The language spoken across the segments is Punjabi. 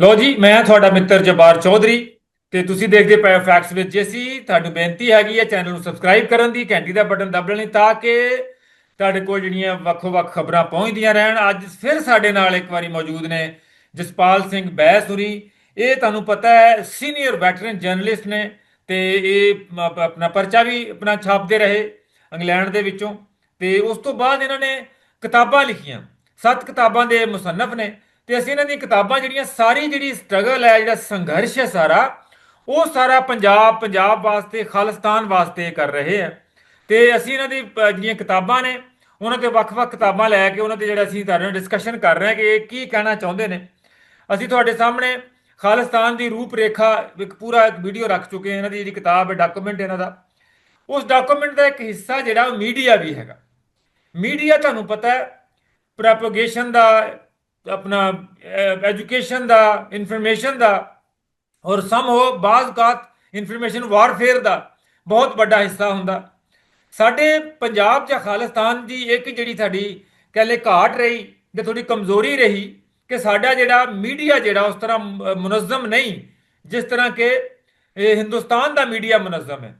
ਲੋ ਜੀ, ਮੈਂ ਤੁਹਾਡਾ ਮਿੱਤਰ ਜਬਾਰ ਚੌਧਰੀ ਤੇ ਤੁਸੀਂ ਦੇਖਦੇ ਪਏ ਫੈਕਟਸ ਵਿੱਚ। ਜੇਸੀ ਤੁਹਾਨੂੰ ਬੇਨਤੀ ਹੈਗੀ ਹੈ ਚੈਨਲ ਨੂੰ ਸਬਸਕ੍ਰਾਈਬ ਕਰਨ ਦੀ, ਘੰਟੀ ਦਾ ਬਟਨ ਦਬ ਲੈਣੀ ਤਾਂ ਕਿ ਤੁਹਾਡੇ ਕੋਲ ਜਿਹੜੀਆਂ ਵੱਖੋ-ਵੱਖ ਖਬਰਾਂ ਪਹੁੰਚਦੀਆਂ ਰਹਿਣ। ਅੱਜ ਫਿਰ ਸਾਡੇ ਨਾਲ ਇੱਕ ਵਾਰੀ ਮੌਜੂਦ ਨੇ ਜਸਪਾਲ ਸਿੰਘ ਬੈਸੁਰੀ। ਇਹ ਤੁਹਾਨੂੰ ਪਤਾ ਹੈ, ਸੀਨੀਅਰ ਵੈਟਰਨ ਜਰਨਲਿਸਟ ਨੇ ਤੇ ਇਹ ਆਪਣਾ ਪਰਚਾ ਵੀ ਆਪਣਾ ਛਾਪਦੇ ਰਹੇ ਇੰਗਲੈਂਡ ਦੇ ਵਿੱਚੋਂ। ਤੇ ਉਸ ਤੋਂ ਬਾਅਦ ਇਹਨਾਂ ਨੇ ਕਿਤਾਬਾਂ ਲਿਖੀਆਂ। ਸੱਤ ਕਿਤਾਬਾਂ ਦੇ ਮੁਸੰਨਫ ਨੇ। ਤੇ ਅਸੀਂ ਇਹਨਾਂ ਦੀਆਂ ਕਿਤਾਬਾਂ ਜਿਹੜੀਆਂ ਸਾਰੀ ਜਿਹੜੀ ਸਟਰਗਲ ਹੈ ਜਿਹੜਾ ਸੰਘਰਸ਼ ਹੈ ਸਾਰਾ ਉਹ ਸਾਰਾ ਪੰਜਾਬ ਪੰਜਾਬ ਵਾਸਤੇ ਖਾਲਿਸਤਾਨ ਵਾਸਤੇ ਕਰ ਰਹੇ ਆ ਤੇ ਅਸੀਂ ਇਹਨਾਂ ਦੀ ਅ, ਜਿਹੜੀਆਂ ਕਿਤਾਬਾਂ ਨੇ ਉਹਨਾਂ ਤੇ ਵੱਖ-ਵੱਖ ਕਿਤਾਬਾਂ ਲੈ ਕੇ ਉਹਨਾਂ ਤੇ ਜਿਹੜਾ ਅਸੀਂ ਤੁਹਾਡੇ ਨਾਲ ਡਿਸਕਸ਼ਨ ਕਰ ਰਹੇ ਹਾਂ ਕਿ ਇਹ ਕੀ ਕਹਿਣਾ ਚਾਹੁੰਦੇ ਨੇ। ਅਸੀਂ ਤੁਹਾਡੇ ਸਾਹਮਣੇ ਖਾਲਿਸਤਾਨ ਦੀ ਰੂਪਰੇਖਾ ਇੱਕ ਪੂਰਾ ਇੱਕ ਵੀਡੀਓ ਰੱਖ ਚੁੱਕੇ ਹਾਂ ਇਹਨਾਂ ਦੀ ਜਿਹੜੀ ਕਿਤਾਬ ਹੈ ਡਾਕੂਮੈਂਟ ਇਹਨਾਂ ਦਾ। ਉਸ ਡਾਕੂਮੈਂਟ ਦਾ ਇੱਕ ਹਿੱਸਾ ਜਿਹੜਾ ਮੀਡੀਆ ਵੀ ਹੈਗਾ। ਮੀਡੀਆ ਤੁਹਾਨੂੰ ਪਤਾ ਹੈ ਪ੍ਰੋਪਗੇਸ਼ਨ ਦਾ ਆਪਣਾ ਐਜੂਕੇਸ਼ਨ ਦਾ ਇਨਫੋਰਮੇਸ਼ਨ ਦਾ ਔਰ ਸਮ ਹੋ ਬਾਜ਼ਕਾਤ ਇਨਫੋਰਮੇਸ਼ਨ ਵਾਰਫੇਅਰ ਦਾ ਬਹੁਤ ਵੱਡਾ ਹਿੱਸਾ ਹੁੰਦਾ। ਸਾਡੇ ਪੰਜਾਬ ਜਾਂ ਖਾਲਿਸਤਾਨ ਦੀ ਇੱਕ ਜਿਹੜੀ ਸਾਡੀ ਕਹਿ ਲਏ ਘਾਟ ਰਹੀ ਜਾਂ ਥੋੜੀ ਕਮਜ਼ੋਰੀ ਰਹੀ ਕਿ ਸਾਡਾ ਜਿਹੜਾ ਮੀਡੀਆ ਜਿਹੜਾ ਉਸ ਤਰ੍ਹਾਂ ਮੁਨਜ਼ਮ ਨਹੀਂ, ਜਿਸ ਤਰ੍ਹਾਂ ਕਿ ਹਿੰਦੁਸਤਾਨ ਦਾ ਮੀਡੀਆ ਮੁਨਜ਼ਮ ਹੈ।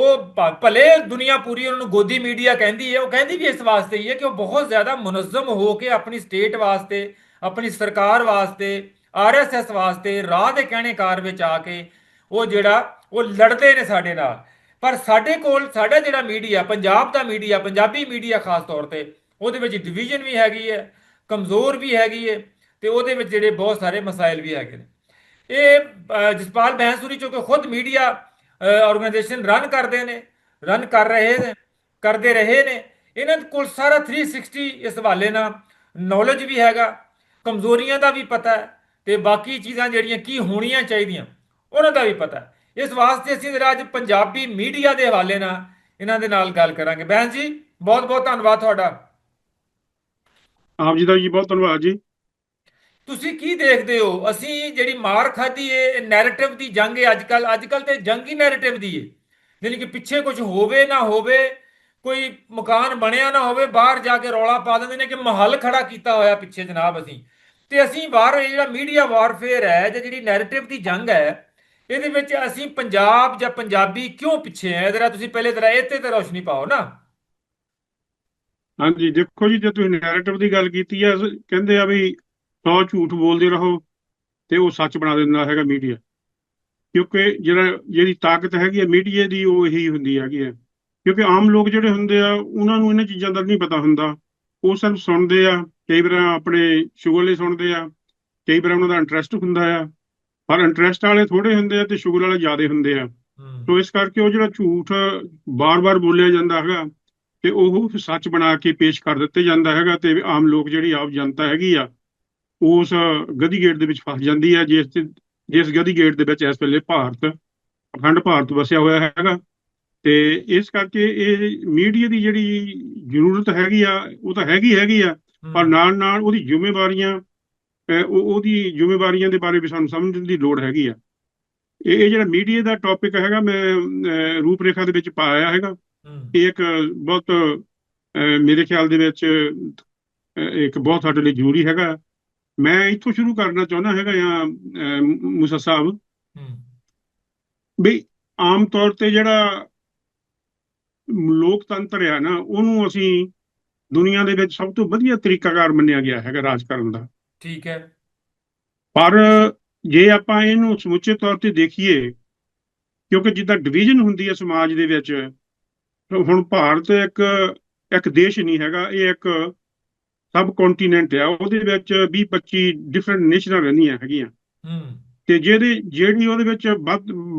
ਉਹ ਭ- ਭਲੇ ਦੁਨੀਆ ਪੂਰੀ ਉਹਨਾਂ ਨੂੰ ਗੋਦੀ ਮੀਡੀਆ ਕਹਿੰਦੀ ਹੈ, ਉਹ ਕਹਿੰਦੀ ਵੀ ਇਸ ਵਾਸਤੇ ਹੀ ਹੈ ਕਿ ਉਹ ਬਹੁਤ ਜ਼ਿਆਦਾ ਮੁਨਜ਼ਮ ਹੋ ਕੇ ਆਪਣੀ ਸਟੇਟ ਵਾਸਤੇ, ਆਪਣੀ ਸਰਕਾਰ ਵਾਸਤੇ ਆਰਐਸਐਸ ਵਾਸਤੇ ਰਾਹ ਦੇ ਕਹਿਣੇਕਾਰ ਵਿੱਚ ਆ ਕੇ ਉਹ ਜਿਹੜਾ, ਉਹ ਲੜਦੇ ਨੇ ਸਾਡੇ ਨਾਲ। ਪਰ ਸਾਡੇ ਕੋਲ, ਸਾਡਾ ਜਿਹੜਾ ਮੀਡੀਆ, ਪੰਜਾਬ ਦਾ ਮੀਡੀਆ, ਪੰਜਾਬੀ ਮੀਡੀਆ ਖਾਸ ਤੌਰ ਤੇ, ਉਹਦੇ ਵਿੱਚ ਡਿਵੀਜ਼ਨ ਵੀ ਹੈਗੀ ਹੈ, ਕਮਜ਼ੋਰ ਵੀ ਹੈਗੀ ਹੈ ਤੇ ਉਹਦੇ ਵਿੱਚ ਜਿਹੜੇ ਬਹੁਤ ਸਾਰੇ ਮਸਾਇਲ ਵੀ ਹੈਗੇ ਨੇ। ਇਹ ਜਸਪਾਲ ਬਹਿਸੂਰੀ ਜੋ ਕਿ ਖੁਦ ਮੀਡੀਆ ਆਰਗੇਨਾਈਜੇਸ਼ਨ ਰਨ ਕਰਦੇ ਨੇ ਰਨ ਕਰ ਰਹੇ ਨੇ, ਕਰਦੇ ਰਹੇ ਨੇ। ਇਹਨਾਂ ਕੋਲ ਸਾਰਾ 360 ਇਸ ਹਵਾਲੇ ਨਾਲ ਨੌਲੇਜ ਵੀ ਹੈਗਾ, ਕਮਜ਼ੋਰੀਆਂ ਦਾ ਵੀ ਪਤਾ ਹੈ ਤੇ ਬਾਕੀ ਚੀਜ਼ਾਂ ਜਿਹੜੀਆਂ ਕੀ ਹੋਣੀਆਂ ਚਾਹੀਦੀਆਂ, ਉਹਨਾਂ ਦਾ ਵੀ ਪਤਾ ਇਸ ਵਾਸਤੇ ਅਸੀਂ ਜਿਹੜਾ ਅੱਜ ਪੰਜਾਬੀ ਮੀਡੀਆ ਦੇ ਹਵਾਲੇ ਨਾਲ ਇਹਨਾਂ ਦੇ ਨਾਲ ਗੱਲ ਕਰਾਂਗੇ। ਬੈਨ ਜੀ ਬਹੁਤ ਬਹੁਤ ਧੰਨਵਾਦ ਤੁਹਾਡਾ। ਆਪ ਜੀ ਦਾ ਜੀ ਬਹੁਤ ਧੰਨਵਾਦ ਜੀ। ਤੁਸੀਂ ਕੀ ਦੇਖਦੇ ਹੋ? ਅਸੀਂ ਜਿਹੜੀ ਮਾਰ ਖਾਧੀ ਏ ਨੈਰੇਟਿਵ ਦੀ ਜੰਗ ਹੈ ਅੱਜ ਕੱਲ ਅੱਜ ਕੱਲ ਤੇ ਜੰਗ ਹੀ ਨੈਰੇਟਿਵ ਦੀ ਏ। ਯਾਨੀ ਕਿ ਪਿੱਛੇ ਕੁਝ ਹੋਵੇ ਨਾ ਹੋਵੇ, ਕੋਈ ਮਕਾਨ ਬਣਿਆ ਨਾ ਹੋਵੇ, ਬਾਹਰ ਜਾ ਕੇ ਰੌਲਾ ਪਾ ਦਿੰਦੇ ਨੇ ਕਿ ਮਹੱਲ ਖੜਾ ਕੀਤਾ ਹੋਇਆ ਪਿੱਛੇ ਜਨਾਬ ਅਸੀਂ। ਤੇ ਅਸੀਂ ਬਾਹਰ ਜਿਹੜਾ ਮੀਡੀਆ ਵਾਰਫੇਅਰ ਹੈ ਜਾਂ ਜਿਹੜੀ ਨੈਰੇਟਿਵ ਦੀ ਜੰਗ ਹੈ, ਇਹਦੇ ਵਿੱਚ ਅਸੀਂ ਪੰਜਾਬ ਜਾਂ ਪੰਜਾਬੀ ਕਿਉਂ ਪਿੱਛੇ ਹੈ? ਜਰਾ ਤੁਸੀਂ ਪਹਿਲੇ ਜਰਾ ਇਹ ਤੇ ਤਾਂ ਰੋਸ਼ਨੀ ਪਾਓ ਨਾ। ਹਾਂਜੀ, ਦੇਖੋ ਜੀ, ਜੇ ਤੁਸੀਂ ਨੈਰੇਟਿਵ ਦੀ ਗੱਲ ਕੀਤੀ ਹੈ, ਕਹਿੰਦੇ ਆ ਵੀ ਸੌ ਝੂਠ ਬੋਲਦੇ ਰਹੋ ਤੇ ਉਹ ਸੱਚ ਬਣਾ ਦਿੰਦਾ ਹੈਗਾ ਮੀਡੀਆ ਕਿਉਂਕਿ ਜਿਹੜਾ ਜਿਹੜੀ ਤਾਕਤ ਹੈਗੀ ਹੈ ਮੀਡੀਆ ਦੀ ਉਹ ਇਹੀ ਹੁੰਦੀ ਹੈਗੀ ਹੈ ਕਿਉਂਕਿ ਆਮ ਲੋਕ ਜਿਹੜੇ ਹੁੰਦੇ ਆ ਉਹਨਾਂ ਨੂੰ ਇਹਨਾਂ ਚੀਜ਼ਾਂ ਦਾ ਨਹੀਂ ਪਤਾ ਹੁੰਦਾ। ਉਹ ਸਿਰਫ ਸੁਣਦੇ ਆ ਕਈ ਵਾਰ ਆਪਣੇ ਸ਼ੁਗਰ ਲਈ ਸੁਣਦੇ ਆ ਕਈ ਵਾਰ ਉਹਨਾਂ ਦਾ ਇੰਟਰਸਟ ਹੁੰਦਾ ਆ। ਪਰ ਇੰਟਰਸਟ ਵਾਲੇ ਥੋੜੇ ਹੁੰਦੇ ਆ ਤੇ ਸ਼ੁਗਰ ਵਾਲੇ ਜ਼ਿਆਦੇ ਹੁੰਦੇ ਆ। ਸੋ ਇਸ ਕਰਕੇ ਉਹ ਜਿਹੜਾ ਝੂਠ ਬਾਰ-ਬਾਰ ਬੋਲਿਆ ਜਾਂਦਾ ਹੈਗਾ ਤੇ ਉਹ ਸੱਚ ਬਣਾ ਕੇ ਪੇਸ਼ ਕਰ ਦਿੱਤੇ ਜਾਂਦਾ ਹੈਗਾ ਤੇ ਆਮ ਲੋਕ ਜਿਹੜੀ ਆਮ ਜਨਤਾ ਹੈਗੀ ਆ ਉਸ ਗਦੀ ਗੇਟ ਦੇ ਵਿੱਚ ਫਸ ਜਾਂਦੀ ਆ ਜਿਸ ਜਿਸ ਗਦੀ ਗੇਟ ਦੇ ਵਿੱਚ ਇਸ ਵੇਲੇ ਭਾਰਤ ਅਖੰਡ ਭਾਰਤ ਵਸਿਆ ਹੋਇਆ ਹੈਗਾ। ਤੇ ਇਸ ਕਰਕੇ ਇਹ ਮੀਡੀਆ ਦੀ ਜਿਹੜੀ ਜ਼ਰੂਰਤ ਹੈਗੀ ਆ ਉਹ ਤਾਂ ਹੈਗੀ ਹੈਗੀ ਆ ਪਰ ਨਾਲ ਨਾਲ ਉਹਦੀ ਜ਼ਿੰਮੇਵਾਰੀਆਂ ਉਹ ਉਹਦੀ ਜ਼ਿੰਮੇਵਾਰੀਆਂ ਦੇ ਬਾਰੇ ਵੀ ਸਾਨੂੰ ਸਮਝਣ ਦੀ ਲੋੜ ਹੈਗੀ ਆ। ਇਹ ਜਿਹੜਾ ਮੀਡੀਆ ਦਾ ਟੌਪਿਕ ਹੈਗਾ ਮੈਂ ਰੂਪਰੇਖਾ ਦੇ ਵਿੱਚ ਪਾਇਆ ਹੈਗਾ। ਹੂੰ। ਇਹ ਇੱਕ ਬਹੁਤ ਮੇਰੇ ਖਿਆਲ ਦੇ ਵਿੱਚ ਇੱਕ ਬਹੁਤ ਸਾਡੇ ਲਈ ਜ਼ਰੂਰੀ ਹੈਗਾ। ਮੈਂ ਇੱਥੋਂ ਸ਼ੁਰੂ ਕਰਨਾ ਚਾਹੁੰਦਾ ਹੈਗਾ ਜਾਂ ਅਹ, ਮੂਸਾ ਸਾਹਿਬ? ਵੀ ਆਮ ਤੌਰ ਤੇ ਜਿਹੜਾ ਲੋਕਤੰਤਰ ਆ ਨਾ ਉਹਨੂੰ ਅਸੀਂ ਦੁਨੀਆ ਦੇ ਵਿੱਚ ਸਭ ਤੋਂ ਵਧੀਆ ਤਰੀਕਾਕਾਰ ਮੰਨਿਆ ਗਿਆ ਹੈਗਾ ਰਾਜ ਕਰਨ ਦਾ। ਠੀਕ ਹੈ। ਪਰ ਜੇ ਆਪਾਂ ਇਹਨੂੰ ਸਮੁੱਚੇ ਤੌਰ ਤੇ ਦੇਖੀਏ ਕਿਉਂਕਿ ਜਿੱਦਾਂ ਡਿਵੀਜ਼ਨ ਹੁੰਦੀ ਹੈ ਸਮਾਜ ਦੇ ਵਿੱਚ ਹੁਣ ਭਾਰਤ ਇੱਕ ਇੱਕ ਦੇਸ਼ ਨਹੀਂ ਹੈਗਾ ਇਹ ਇੱਕ ਸਬ ਕੰਟੀਨੈਂਟ ਆ ਉਹਦੇ ਵਿੱਚ 20 25 ਡਿਫਰੈਂਟ ਨੇਸ਼ਨਾਂ ਰਹਿੰਦੀਆਂ ਹੈਗੀਆਂ। ਹੂੰ। ਤੇ ਜਿਹਦੇ ਜਿਹੜੀ ਉਹਦੇ ਵਿੱਚ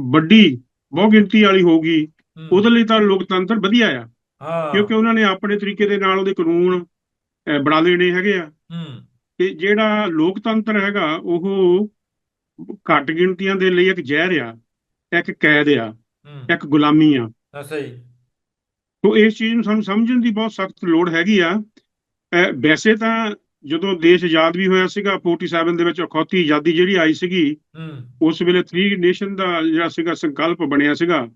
ਵੱਡੀ ਬਹੁ ਗਿਣਤੀ ਵਾਲੀ ਹੋਊਗੀ ਉਹਦੇ ਲਈ ਤਾਂ ਲੋਕਤੰਤਰ ਵਧੀਆ ਆ। ਹਾਂ। ਕਿਉਂਕਿ ਉਹਨਾਂ ਨੇ ਆਪਣੇ ਤਰੀਕੇ ਦੇ ਨਾਲ ਉਹਦੇ ਕਾਨੂੰਨ ਬਣਾ ਲੈਣੇ ਹੈਗੇ ਆ। ਹੂੰ। ਤੇ ਜਿਹੜਾ ਲੋਕਤੰਤਰ ਹੈਗਾ ਉਹ ਘੱਟ ਗਿਣਤੀਆਂ ਦੇ ਲਈ ਇੱਕ ਜ਼ਹਿਰ ਆ ਇੱਕ ਕੈਦ ਆ ਇੱਕ ਗੁਲਾਮੀ ਆ। ਸਹੀ। ਤੋ ਇਸ ਚੀਜ਼ ਨੂੰ ਸਾਨੂੰ ਸਮਝਣ ਦੀ ਬਹੁਤ ਸਖਤ ਲੋੜ ਹੈਗੀ ਆ। ਵੈਸੇ ਤਾਂ ਜਦੋਂ ਦੇਸ਼ ਆਜ਼ਾਦ ਵੀ ਹੋਇਆ ਸੀਗਾ 47 ਦੇ ਵਿੱਚ ਅਖੌਤੀ ਆਜ਼ਾਦੀ ਜਿਹੜੀ ਆਈ ਸੀਗੀ ਉਸ ਵੇਲੇ 3 ਨੇਸ਼ਨ ਦਾ ਜਿਹੜਾ ਸੀਗਾ ਸੰਕਲਪ ਬਣਿਆ ਸੀਗਾ।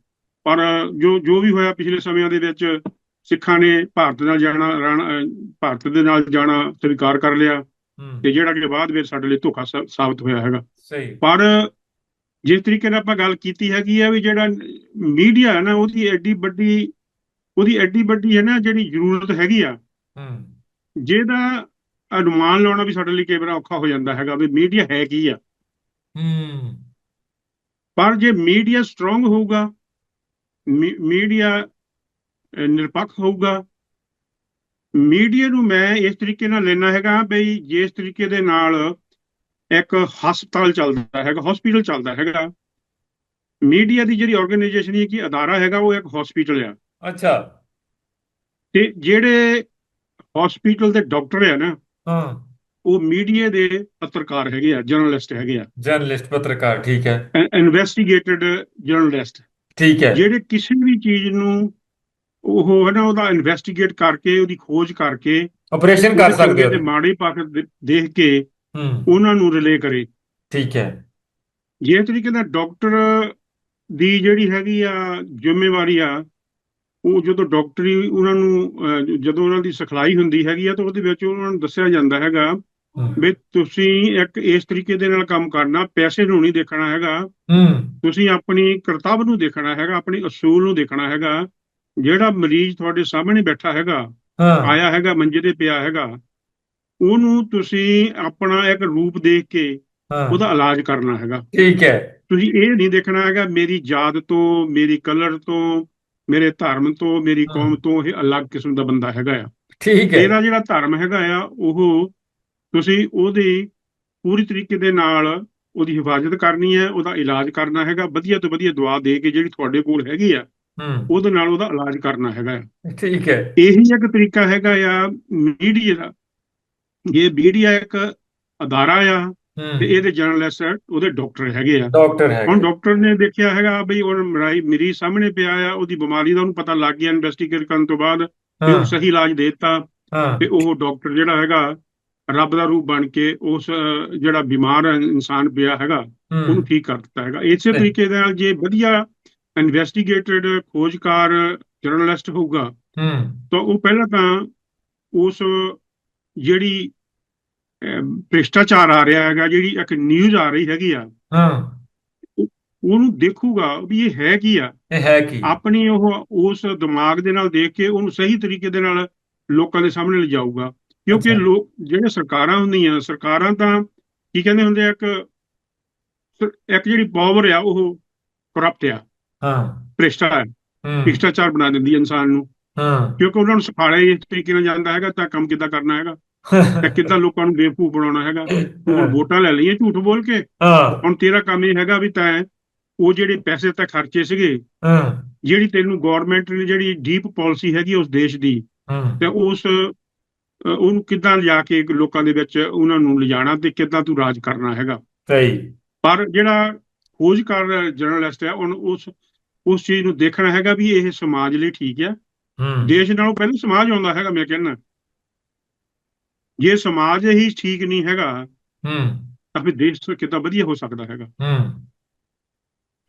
ਪਰ ਜੋ ਜੋ ਵੀ ਹੋਇਆ ਪਿਛਲੇ ਸਮਿਆਂ ਦੇ ਵਿੱਚ ਸਿੱਖਾਂ ਨੇ ਭਾਰਤ ਨਾਲ ਜਾਣਾ ਭਾਰਤ ਦੇ ਨਾਲ ਜਾਣਾ ਸਵੀਕਾਰ ਕਰ ਲਿਆ। ਤੇ ਜਿਹੜਾ ਕਿ ਬਾਅਦ ਵਿੱਚ ਸਾਡੇ ਲਈ ਧੋਖਾ ਸਾਬਤ ਹੋਇਆ ਹੈਗਾ। ਸਹੀ। ਪਰ ਜਿਸ ਤਰੀਕੇ ਨਾਲ ਆਪਾਂ ਗੱਲ ਕੀਤੀ ਹੈਗੀ ਆ ਵੀ ਜਿਹੜਾ ਮੀਡੀਆ ਹੈ ਨਾ ਉਹਦੀ ਐਡੀ ਵੱਡੀ ਉਹਦੀ ਐਡੀ ਵੱਡੀ ਹੈ ਨਾ ਜਿਹੜੀ ਜ਼ਰੂਰਤ ਹੈਗੀ ਆ। ਹੂੰ। ਜਿਹਦਾ ਅਨੁਮਾਨ ਲਾਉਣਾ ਵੀ ਸਾਡੇ ਲਈ ਕਈ ਵਾਰ ਔਖਾ ਹੋ ਜਾਂਦਾ ਹੈਗਾ ਵੀ ਮੀਡੀਆ ਹੈ ਕੀ ਆ। ਹੂੰ। ਪਰ ਜੇ ਮੀਡੀਆ ਸਟਰੋਂਗ ਹੋਊਗਾ ਮੀਡੀਆ ਨਿਰਪੱਖ ਹੋਊਗਾ ਮੀਡੀਆ ਨੂੰ ਮੈਂ ਇਸ ਤਰੀਕੇ ਨਾਲ ਲੈਣਾ ਹੈਗਾ ਬਈ ਜਿਸ ਤਰੀਕੇ ਦੇ ਨਾਲ ਇੱਕ ਹਸਪਤਾਲ ਚੱਲਦਾ ਹੈਗਾ ਹਸਪੀਟਲ ਚੱਲਦਾ ਹੈਗਾ। ਮੀਡੀਆ ਦੀ ਜਿਹੜੀ ਆਰਗੇਨਾਈਜੇਸ਼ਨ ਹੈ ਕਿ ਅਦਾਰਾ ਹੈਗਾ ਉਹ ਇੱਕ ਹਸਪੀਟਲ ਆ। ਅੱਛਾ। ਤੇ ਜਿਹੜੇ ਹਸਪੀਟਲ ਦੇ ਡਾਕਟਰ ਆ ਨਾ ਹਾਂ। ਉਹ ਮੀਡੀਆ ਦੇ ਪੱਤਰਕਾਰ ਹੈਗੇ ਆ ਜਰਨਲਿਸਟ ਹੈਗੇ ਆ। ਜਰਨਲਿਸਟ ਪੱਤਰਕਾਰ ਠੀਕ ਹੈ। ਇਨਵੈਸਟੀਗੇਟਡ ਜਰਨਲਿਸਟ ਠੀਕ ਹੈ। ਜਿਹੜੇ ਕਿਸੇ ਵੀ ਚੀਜ਼ ਨੂੰ ਉਹ ਹੈ ਨਾ ਉਹਦਾ ਇਨਵੈਸਟੀਗੇਟ ਕਰਕੇ ਉਹਦੀ ਖੋਜ ਕਰਕੇ ਆਪਰੇਸ਼ਨ ਕਰ ਸਕਦੇ ਤੇ ਹੋ ਮਾੜੇ ਪੱਖ ਦੇਖ ਕੇ ਹੂੰ। ਉਹਨਾਂ ਨੂੰ ਰਿਲੇ ਕਰੇ। ਠੀਕ ਹੈ। ਜੇ ਤਰੀਕੇ ਨਾਲ ਡਾਕਟਰ ਦੀ ਜਿਹੜੀ ਹੈਗੀ ਆ ਜ਼ਿੰਮੇਵਾਰੀ ਆ ਉਹ ਜਦੋਂ ਡਾਕਟਰੀ ਉਹਨਾਂ ਨੂੰ ਜਦੋਂ ਉਹਨਾਂ ਦੀ ਸਿਖਲਾਈ ਹੁੰਦੀ ਹੈਗੀ ਆ ਤਾਂ ਉਹਦੇ ਵਿੱਚ ਉਹਨਾਂ ਨੂੰ ਦੱਸਿਆ ਜਾਂਦਾ ਹੈਗਾ ਵੀ ਤੁਸੀਂ ਇੱਕ ਇਸ ਤਰੀਕੇ ਦੇ ਨਾਲ ਕੰਮ ਕਰਨਾ ਪੈਸੇ ਨੂੰ ਨਹੀਂ ਦੇਖਣਾ ਹੈਗਾ। ਤੁਸੀਂ ਆਪਣੀ ਕਰਤੱਵ ਨੂੰ ਦੇਖਣਾ ਹੈਗਾ ਆਪਣੀ ਅਸੂਲ ਨੂੰ ਦੇਖਣਾ ਹੈਗਾ। ਜਿਹੜਾ ਮਰੀਜ਼ ਤੁਹਾਡੇ ਸਾਹਮਣੇ ਬੈਠਾ ਹੈਗਾ ਆਇਆ ਹੈਗਾ ਮੰਜੇ ਤੇ ਪਿਆ ਹੈਗਾ ਉਹਨੂੰ ਤੁਸੀਂ ਆਪਣਾ ਇੱਕ ਰੂਪ ਦੇਖ ਕੇ ਉਹਦਾ ਇਲਾਜ ਕਰਨਾ ਹੈਗਾ। ਠੀਕ ਹੈ। ਤੁਸੀਂ ਇਹ ਨਹੀਂ ਦੇਖਣਾ ਹੈਗਾ ਮੇਰੀ ਜਾਤ ਤੋਂ ਮੇਰੀ ਕਲਰ ਤੋਂ ਮੇਰੇ ਧਰਮ ਤੋਂ ਮੇਰੀ। ਕੌਮ ਤੋਂ ਇਹ ਅਲੱਗ ਕਿਸਮ ਦਾ ਬੰਦਾ ਹੈਗਾ ਆ। ਠੀਕ ਹੈ। ਇਹਦਾ ਜਿਹੜਾ ਧਰਮ ਹੈਗਾ ਆ ਉਹ ਤੁਸੀਂ ਉਹਦੀ ਪੂਰੀ ਤਰੀਕੇ ਦੇ ਨਾਲ ਉਹਦੀ ਹਿਫਾਜ਼ਤ ਕਰਨੀ ਹੈ ਉਹਦਾ ਇਲਾਜ ਕਰਨਾ ਹੈਗਾ ਵਧੀਆ ਤੋਂ ਵਧੀਆ ਦਵਾ ਦੇ ਕੇ ਜਿਹੜੀ ਤੁਹਾਡੇ ਕੋਲ ਹੈਗੀ ਆ ਹੂੰ। ਉਹਦੇ ਨਾਲ ਉਹਦਾ ਇਲਾਜ ਕਰਨਾ ਹੈਗਾ। ਠੀਕ ਹੈ। ਇਹੀ ਇੱਕ ਤਰੀਕਾ ਹੈਗਾ ਆ ਮੀਡੀਆ ਦਾ। ਇਹ ਮੀਡੀਆ ਇੱਕ ਅਦਾਰਾ ਆ ਤੇ ਇਹਦੇ ਜਰਨਲਿਸਟ ਉਹਦੇ ਡਾਕਟਰ ਹੈਗੇ ਆ। ਡਾਕਟਰ ਹੈ ਹੁਣ ਡਾਕਟਰ ਨੇ ਦੇਖਿਆ ਹੈਗਾ ਬਈ ਉਹ ਮਰਾਈ ਮਰੀਜ਼ ਸਾਹਮਣੇ ਪਿਆ ਆ ਉਹਦੀ ਬਿਮਾਰੀ ਦਾ ਉਹਨੂੰ ਪਤਾ ਲੱਗ ਗਿਆ ਇਨਵੈਸਟੀਗੇਟ ਕਰਨ ਤੋਂ ਬਾਅਦ ਤੇ ਉਹ ਸਹੀ ਇਲਾਜ ਦੇ ਦਿੱਤਾ ਤੇ ਉਹ ਡਾਕਟਰ ਜਿਹੜਾ ਹੈਗਾ ਰੱਬ ਦਾ ਰੂਪ ਬਣ ਕੇ ਉਸ ਜਿਹੜਾ ਬਿਮਾਰ ਇਨਸਾਨ ਪਿਆ ਹੈਗਾ ਉਹਨੂੰ ਠੀਕ ਕਰ ਦਿੱਤਾ ਹੈਗਾ। ਇਸੇ। ਤਰੀਕੇ ਦੇ ਨਾਲ ਜੇ ਵਧੀਆ ਇਨਵੈਸਟੀਗੇਟਡ ਖੋਜਕਾਰ ਜਰਨਲਿਸਟ ਹੋਊਗਾ ਹੂੰ। ਤਾਂ ਉਹ ਪਹਿਲਾਂ ਤਾਂ ਉਸ ਜਿਹੜੀ ਭ੍ਰਿਸ਼ਟਾਚਾਰ ਆ ਰਿਹਾ ਹੈਗਾ ਜਿਹੜੀ ਇੱਕ ਨਿਊਜ਼ ਆ ਰਹੀ ਹੈਗੀ ਆ ਹਾਂ। ਉਹਨੂੰ ਦੇਖੂਗਾ ਵੀ ਇਹ ਹੈ ਕੀ ਆ। ਇਹ ਹੈ ਕੀ? ਆਪਣੀ ਉਹ ਉਸ ਦਿਮਾਗ ਦੇ ਨਾਲ ਦੇਖ ਕੇ ਉਹਨੂੰ ਸਹੀ ਤਰੀਕੇ ਦੇ ਨਾਲ ਲੋਕਾਂ ਦੇ ਸਾਹਮਣੇ ਲਿਜਾਊਗਾ। ਕਿਉਂਕਿ। ਲੋਕ ਜਿਹੜੇ ਸਰਕਾਰਾਂ ਹੁੰਦੀਆਂ ਸਰਕਾਰਾਂ ਤਾਂ ਕੀ ਕਹਿੰਦੇ ਹੁੰਦੇ ਆ ਇੱਕ ਇੱਕ ਜਿਹੜੀ ਪਾਵਰ ਆ ਉਹ ਕਰਪਟ ਆ। ਹਾਂ। ਭ੍ਰਿਸ਼ਟਾ ਹੈ। ਹੂੰ ਭ੍ਰਿਸ਼ਟਾਚਾਰ ਬਣਾ ਦਿੰਦੀ ਇਨਸਾਨ ਨੂੰ। ਹਾਂ। ਕਿਉਂਕਿ ਉਹਨਾਂ ਨੂੰ ਸਿਖਾਇਆ ਇਸ ਤਰੀਕੇ ਨਾਲ ਜਾਂਦਾ ਹੈਗਾ ਤਾਂ ਕੰਮ ਕਿੱਦਾਂ ਕਰਨਾ ਹੈਗਾ। ਤੇ ਕਿੱਦਾਂ ਲੋਕਾਂ ਨੂੰ ਬੇਵਕੂਫ ਬਣਾਉਣਾ ਹੈਗਾ? ਤੂੰ ਹੁਣ ਵੋਟਾਂ ਲੈ ਲਈਆਂ ਝੂਠ ਬੋਲ ਕੇ? ਹਾਂ। ਹੁਣ ਤੇਰਾ ਕੰਮ ਇਹ ਹੈਗਾ ਵੀ ਤੈਂ ਉਹ ਜਿਹੜੇ ਪੈਸੇ ਤਾਂ ਖਰਚੇ ਸੀਗੇ ਹਾਂ। ਜਿਹੜੀ ਤੈਨੂੰ ਗਵਰਨਮੈਂਟ ਨੇ ਜਿਹੜੀ ਡੀਪ ਪਾਲਿਸੀ ਹੈਗੀ ਉਸ ਦੇਸ਼ ਦੀ ਹਾਂ। ਤੇ ਉਸ ਉਹਨੂੰ ਕਿੱਦਾਂ ਲਿਜਾ ਕੇ ਲੋਕਾਂ ਦੇ ਵਿੱਚ ਉਹਨਾਂ ਨੂੰ ਲਿਜਾਣਾ ਤੇ ਕਿੱਦਾਂ ਤੂੰ ਰਾਜ ਕਰਨਾ ਹੈਗਾ? ਸਹੀ। ਪਰ ਜਿਹੜਾ ਖੋਜਕਾਰ ਜਰਨਲਿਸਟ ਹੈ ਉਹਨੂੰ ਉਸ ਉਸ ਚੀਜ਼ ਨੂੰ ਦੇਖਣਾ ਹੈਗਾ ਵੀ ਇਹ ਸਮਾਜ ਲਈ ਠੀਕ ਹੂੰ। ਦੇਸ਼ ਨਾਲੋਂ ਪਹਿਲਾਂ ਸਮਾਜ ਆਉਂਦਾ ਹੈਗਾ ਮੈਂ ਕਹਿੰਦਾ। ਜੇ ਸਮਾਜ ਹੀ ਠੀਕ ਨਹੀਂ ਹੈਗਾ ਹੂੰ। ਤਾਂ ਫਿਰ ਦੇਸ਼ ਕਿੱਦਾਂ ਵਧੀਆ ਹੋ ਸਕਦਾ ਹੈਗਾ। ਹੂੰ।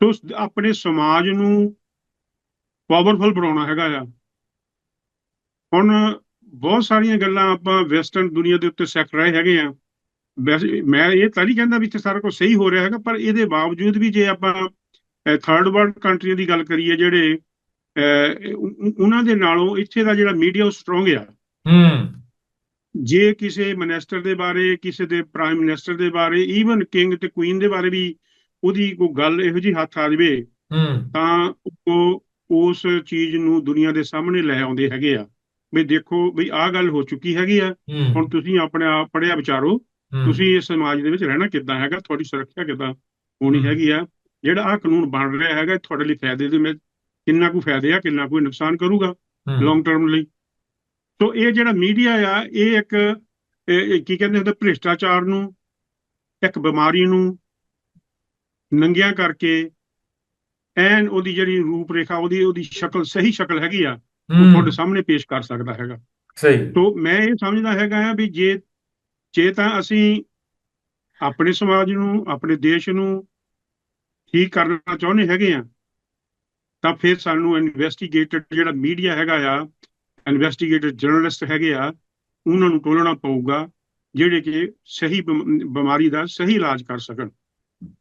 ਸੋ ਆਪਣੇ ਸਮਾਜ ਨੂੰ ਪਾਵਰਫੁਲ ਬਣਾਉਣਾ ਹੈਗਾ ਆ। ਹੁਣ ਬਹੁਤ ਸਾਰੀਆਂ ਗੱਲਾਂ ਆਪਾਂ ਵੈਸਟਰਨ ਦੁਨੀਆ ਦੇ ਉੱਤੇ ਸਿੱਖ ਰਹੇ ਹੈਗੇ ਆ। ਮੈਂ ਇਹ ਤਾਂ ਨਹੀਂ ਕਹਿੰਦਾ ਵੀ ਇੱਥੇ ਸਾਰਾ ਕੁਝ ਸਹੀ ਹੋ ਰਿਹਾ ਹੈਗਾ ਪਰ ਇਹਦੇ ਬਾਵਜੂਦ ਵੀ ਜੇ ਆਪਾਂ ਥਰਡ ਵਰਲਡ ਕੰਟਰੀਆਂ ਦੀ ਗੱਲ ਕਰੀਏ ਜਿਹੜੇ ਉਹਨਾਂ ਦੇ ਨਾਲੋਂ ਇੱਥੇ ਦਾ ਜਿਹੜਾ ਮੀਡੀਆ ਉਹ ਸਟਰੋਂਗ ਆ। ਹੂੰ। ਜੇ ਕਿਸੇ ਮਿਨਿਸਟਰ ਦੇ ਬਾਰੇ ਕਿਸੇ ਦੇ ਪ੍ਰਾਈਮ ਮਿਨਿਸਟਰ ਦੇ ਬਾਰੇ ਈਵਨ ਕਿੰਗ ਤੇ ਕੁਈਨ ਦੇ ਬਾਰੇ ਵੀ ਉਹਦੀ ਕੋਈ ਗੱਲ ਇਹੋ ਜਿਹੀ ਹੱਥ ਆ ਜਾਵੇ ਤਾਂ ਉਹ ਉਸ ਚੀਜ਼ ਨੂੰ ਦੁਨੀਆ ਦੇ ਸਾਹਮਣੇ ਲੈ ਆਉਂਦੇ ਹੈਗੇ ਆ। ਵੀ ਦੇਖੋ ਵੀ ਆਹ ਗੱਲ ਹੋ ਚੁੱਕੀ ਹੈਗੀ ਆ। ਹੁਣ ਤੁਸੀਂ ਆਪਣੇ ਆਪ ਪੜਿਆ ਵਿਚਾਰੋ ਤੁਸੀਂ ਇਸ ਸਮਾਜ ਦੇ ਵਿੱਚ ਰਹਿਣਾ ਕਿੱਦਾਂ ਹੈਗਾ ਤੁਹਾਡੀ ਸੁਰੱਖਿਆ ਕਿੱਦਾਂ ਹੋਣੀ। ਹੈਗੀ ਆ। ਜਿਹੜਾ ਆਹ ਕਾਨੂੰਨ ਬਣ ਰਿਹਾ ਹੈਗਾ ਤੁਹਾਡੇ ਲਈ ਫਾਇਦੇ ਦੇ ਵਿੱਚ ਕਿੰਨਾ ਕੁ ਫਾਇਦੇ ਆ ਕਿੰਨਾ ਕੁ ਨੁਕਸਾਨ ਕਰੂਗਾ ਲੌਂਗ ਟਰਮ ਲਈ। ਸੋ ਇਹ ਜਿਹੜਾ ਮੀਡੀਆ ਆ ਇਹ ਇੱਕ ਕੀ ਕਹਿੰਦੇ ਹੁੰਦੇ ਭ੍ਰਿਸ਼ਟਾਚਾਰ ਨੂੰ ਇੱਕ ਬਿਮਾਰੀ ਨੂੰ ਨੰਗਿਆਂ ਕਰਕੇ ਐਨ ਉਹਦੀ ਜਿਹੜੀ ਰੂਪ ਰੇਖਾ ਉਹਦੀ ਉਹਦੀ ਸ਼ਕਲ ਸਹੀ ਸ਼ਕਲ ਹੈਗੀ ਆ ਉਹ ਤੁਹਾਡੇ ਸਾਹਮਣੇ ਪੇਸ਼ ਕਰ ਸਕਦਾ ਹੈਗਾ। ਸਹੀ। ਸੋ ਮੈਂ ਇਹ ਸਮਝਦਾ ਹੈਗਾ ਆ ਵੀ ਜੇ ਜੇ ਤਾਂ ਅਸੀਂ ਆਪਣੇ ਸਮਾਜ ਨੂੰ ਆਪਣੇ ਦੇਸ਼ ਨੂੰ ਠੀਕ ਕਰਨਾ ਚਾਹੁੰਦੇ ਹੈਗੇ ਆ ਤਾਂ ਫਿਰ ਸਾਨੂੰ ਇਨਵੈਸਟੀਗੇਟਡ ਜਿਹੜਾ ਮੀਡੀਆ ਹੈਗਾ ਆ ਇਨਵੈਸਟੀਗੇਟਡ ਜਰਨਲਿਸਟ ਹੈਗੇ ਆ ਉਹਨਾਂ ਨੂੰ ਟੋਲਣਾ ਪਊਗਾ ਜਿਹੜੇ ਕਿ ਸਹੀ ਬਿਮ- ਬਿਮਾਰੀ ਦਾ ਸਹੀ ਇਲਾਜ ਕਰ ਸਕਣ।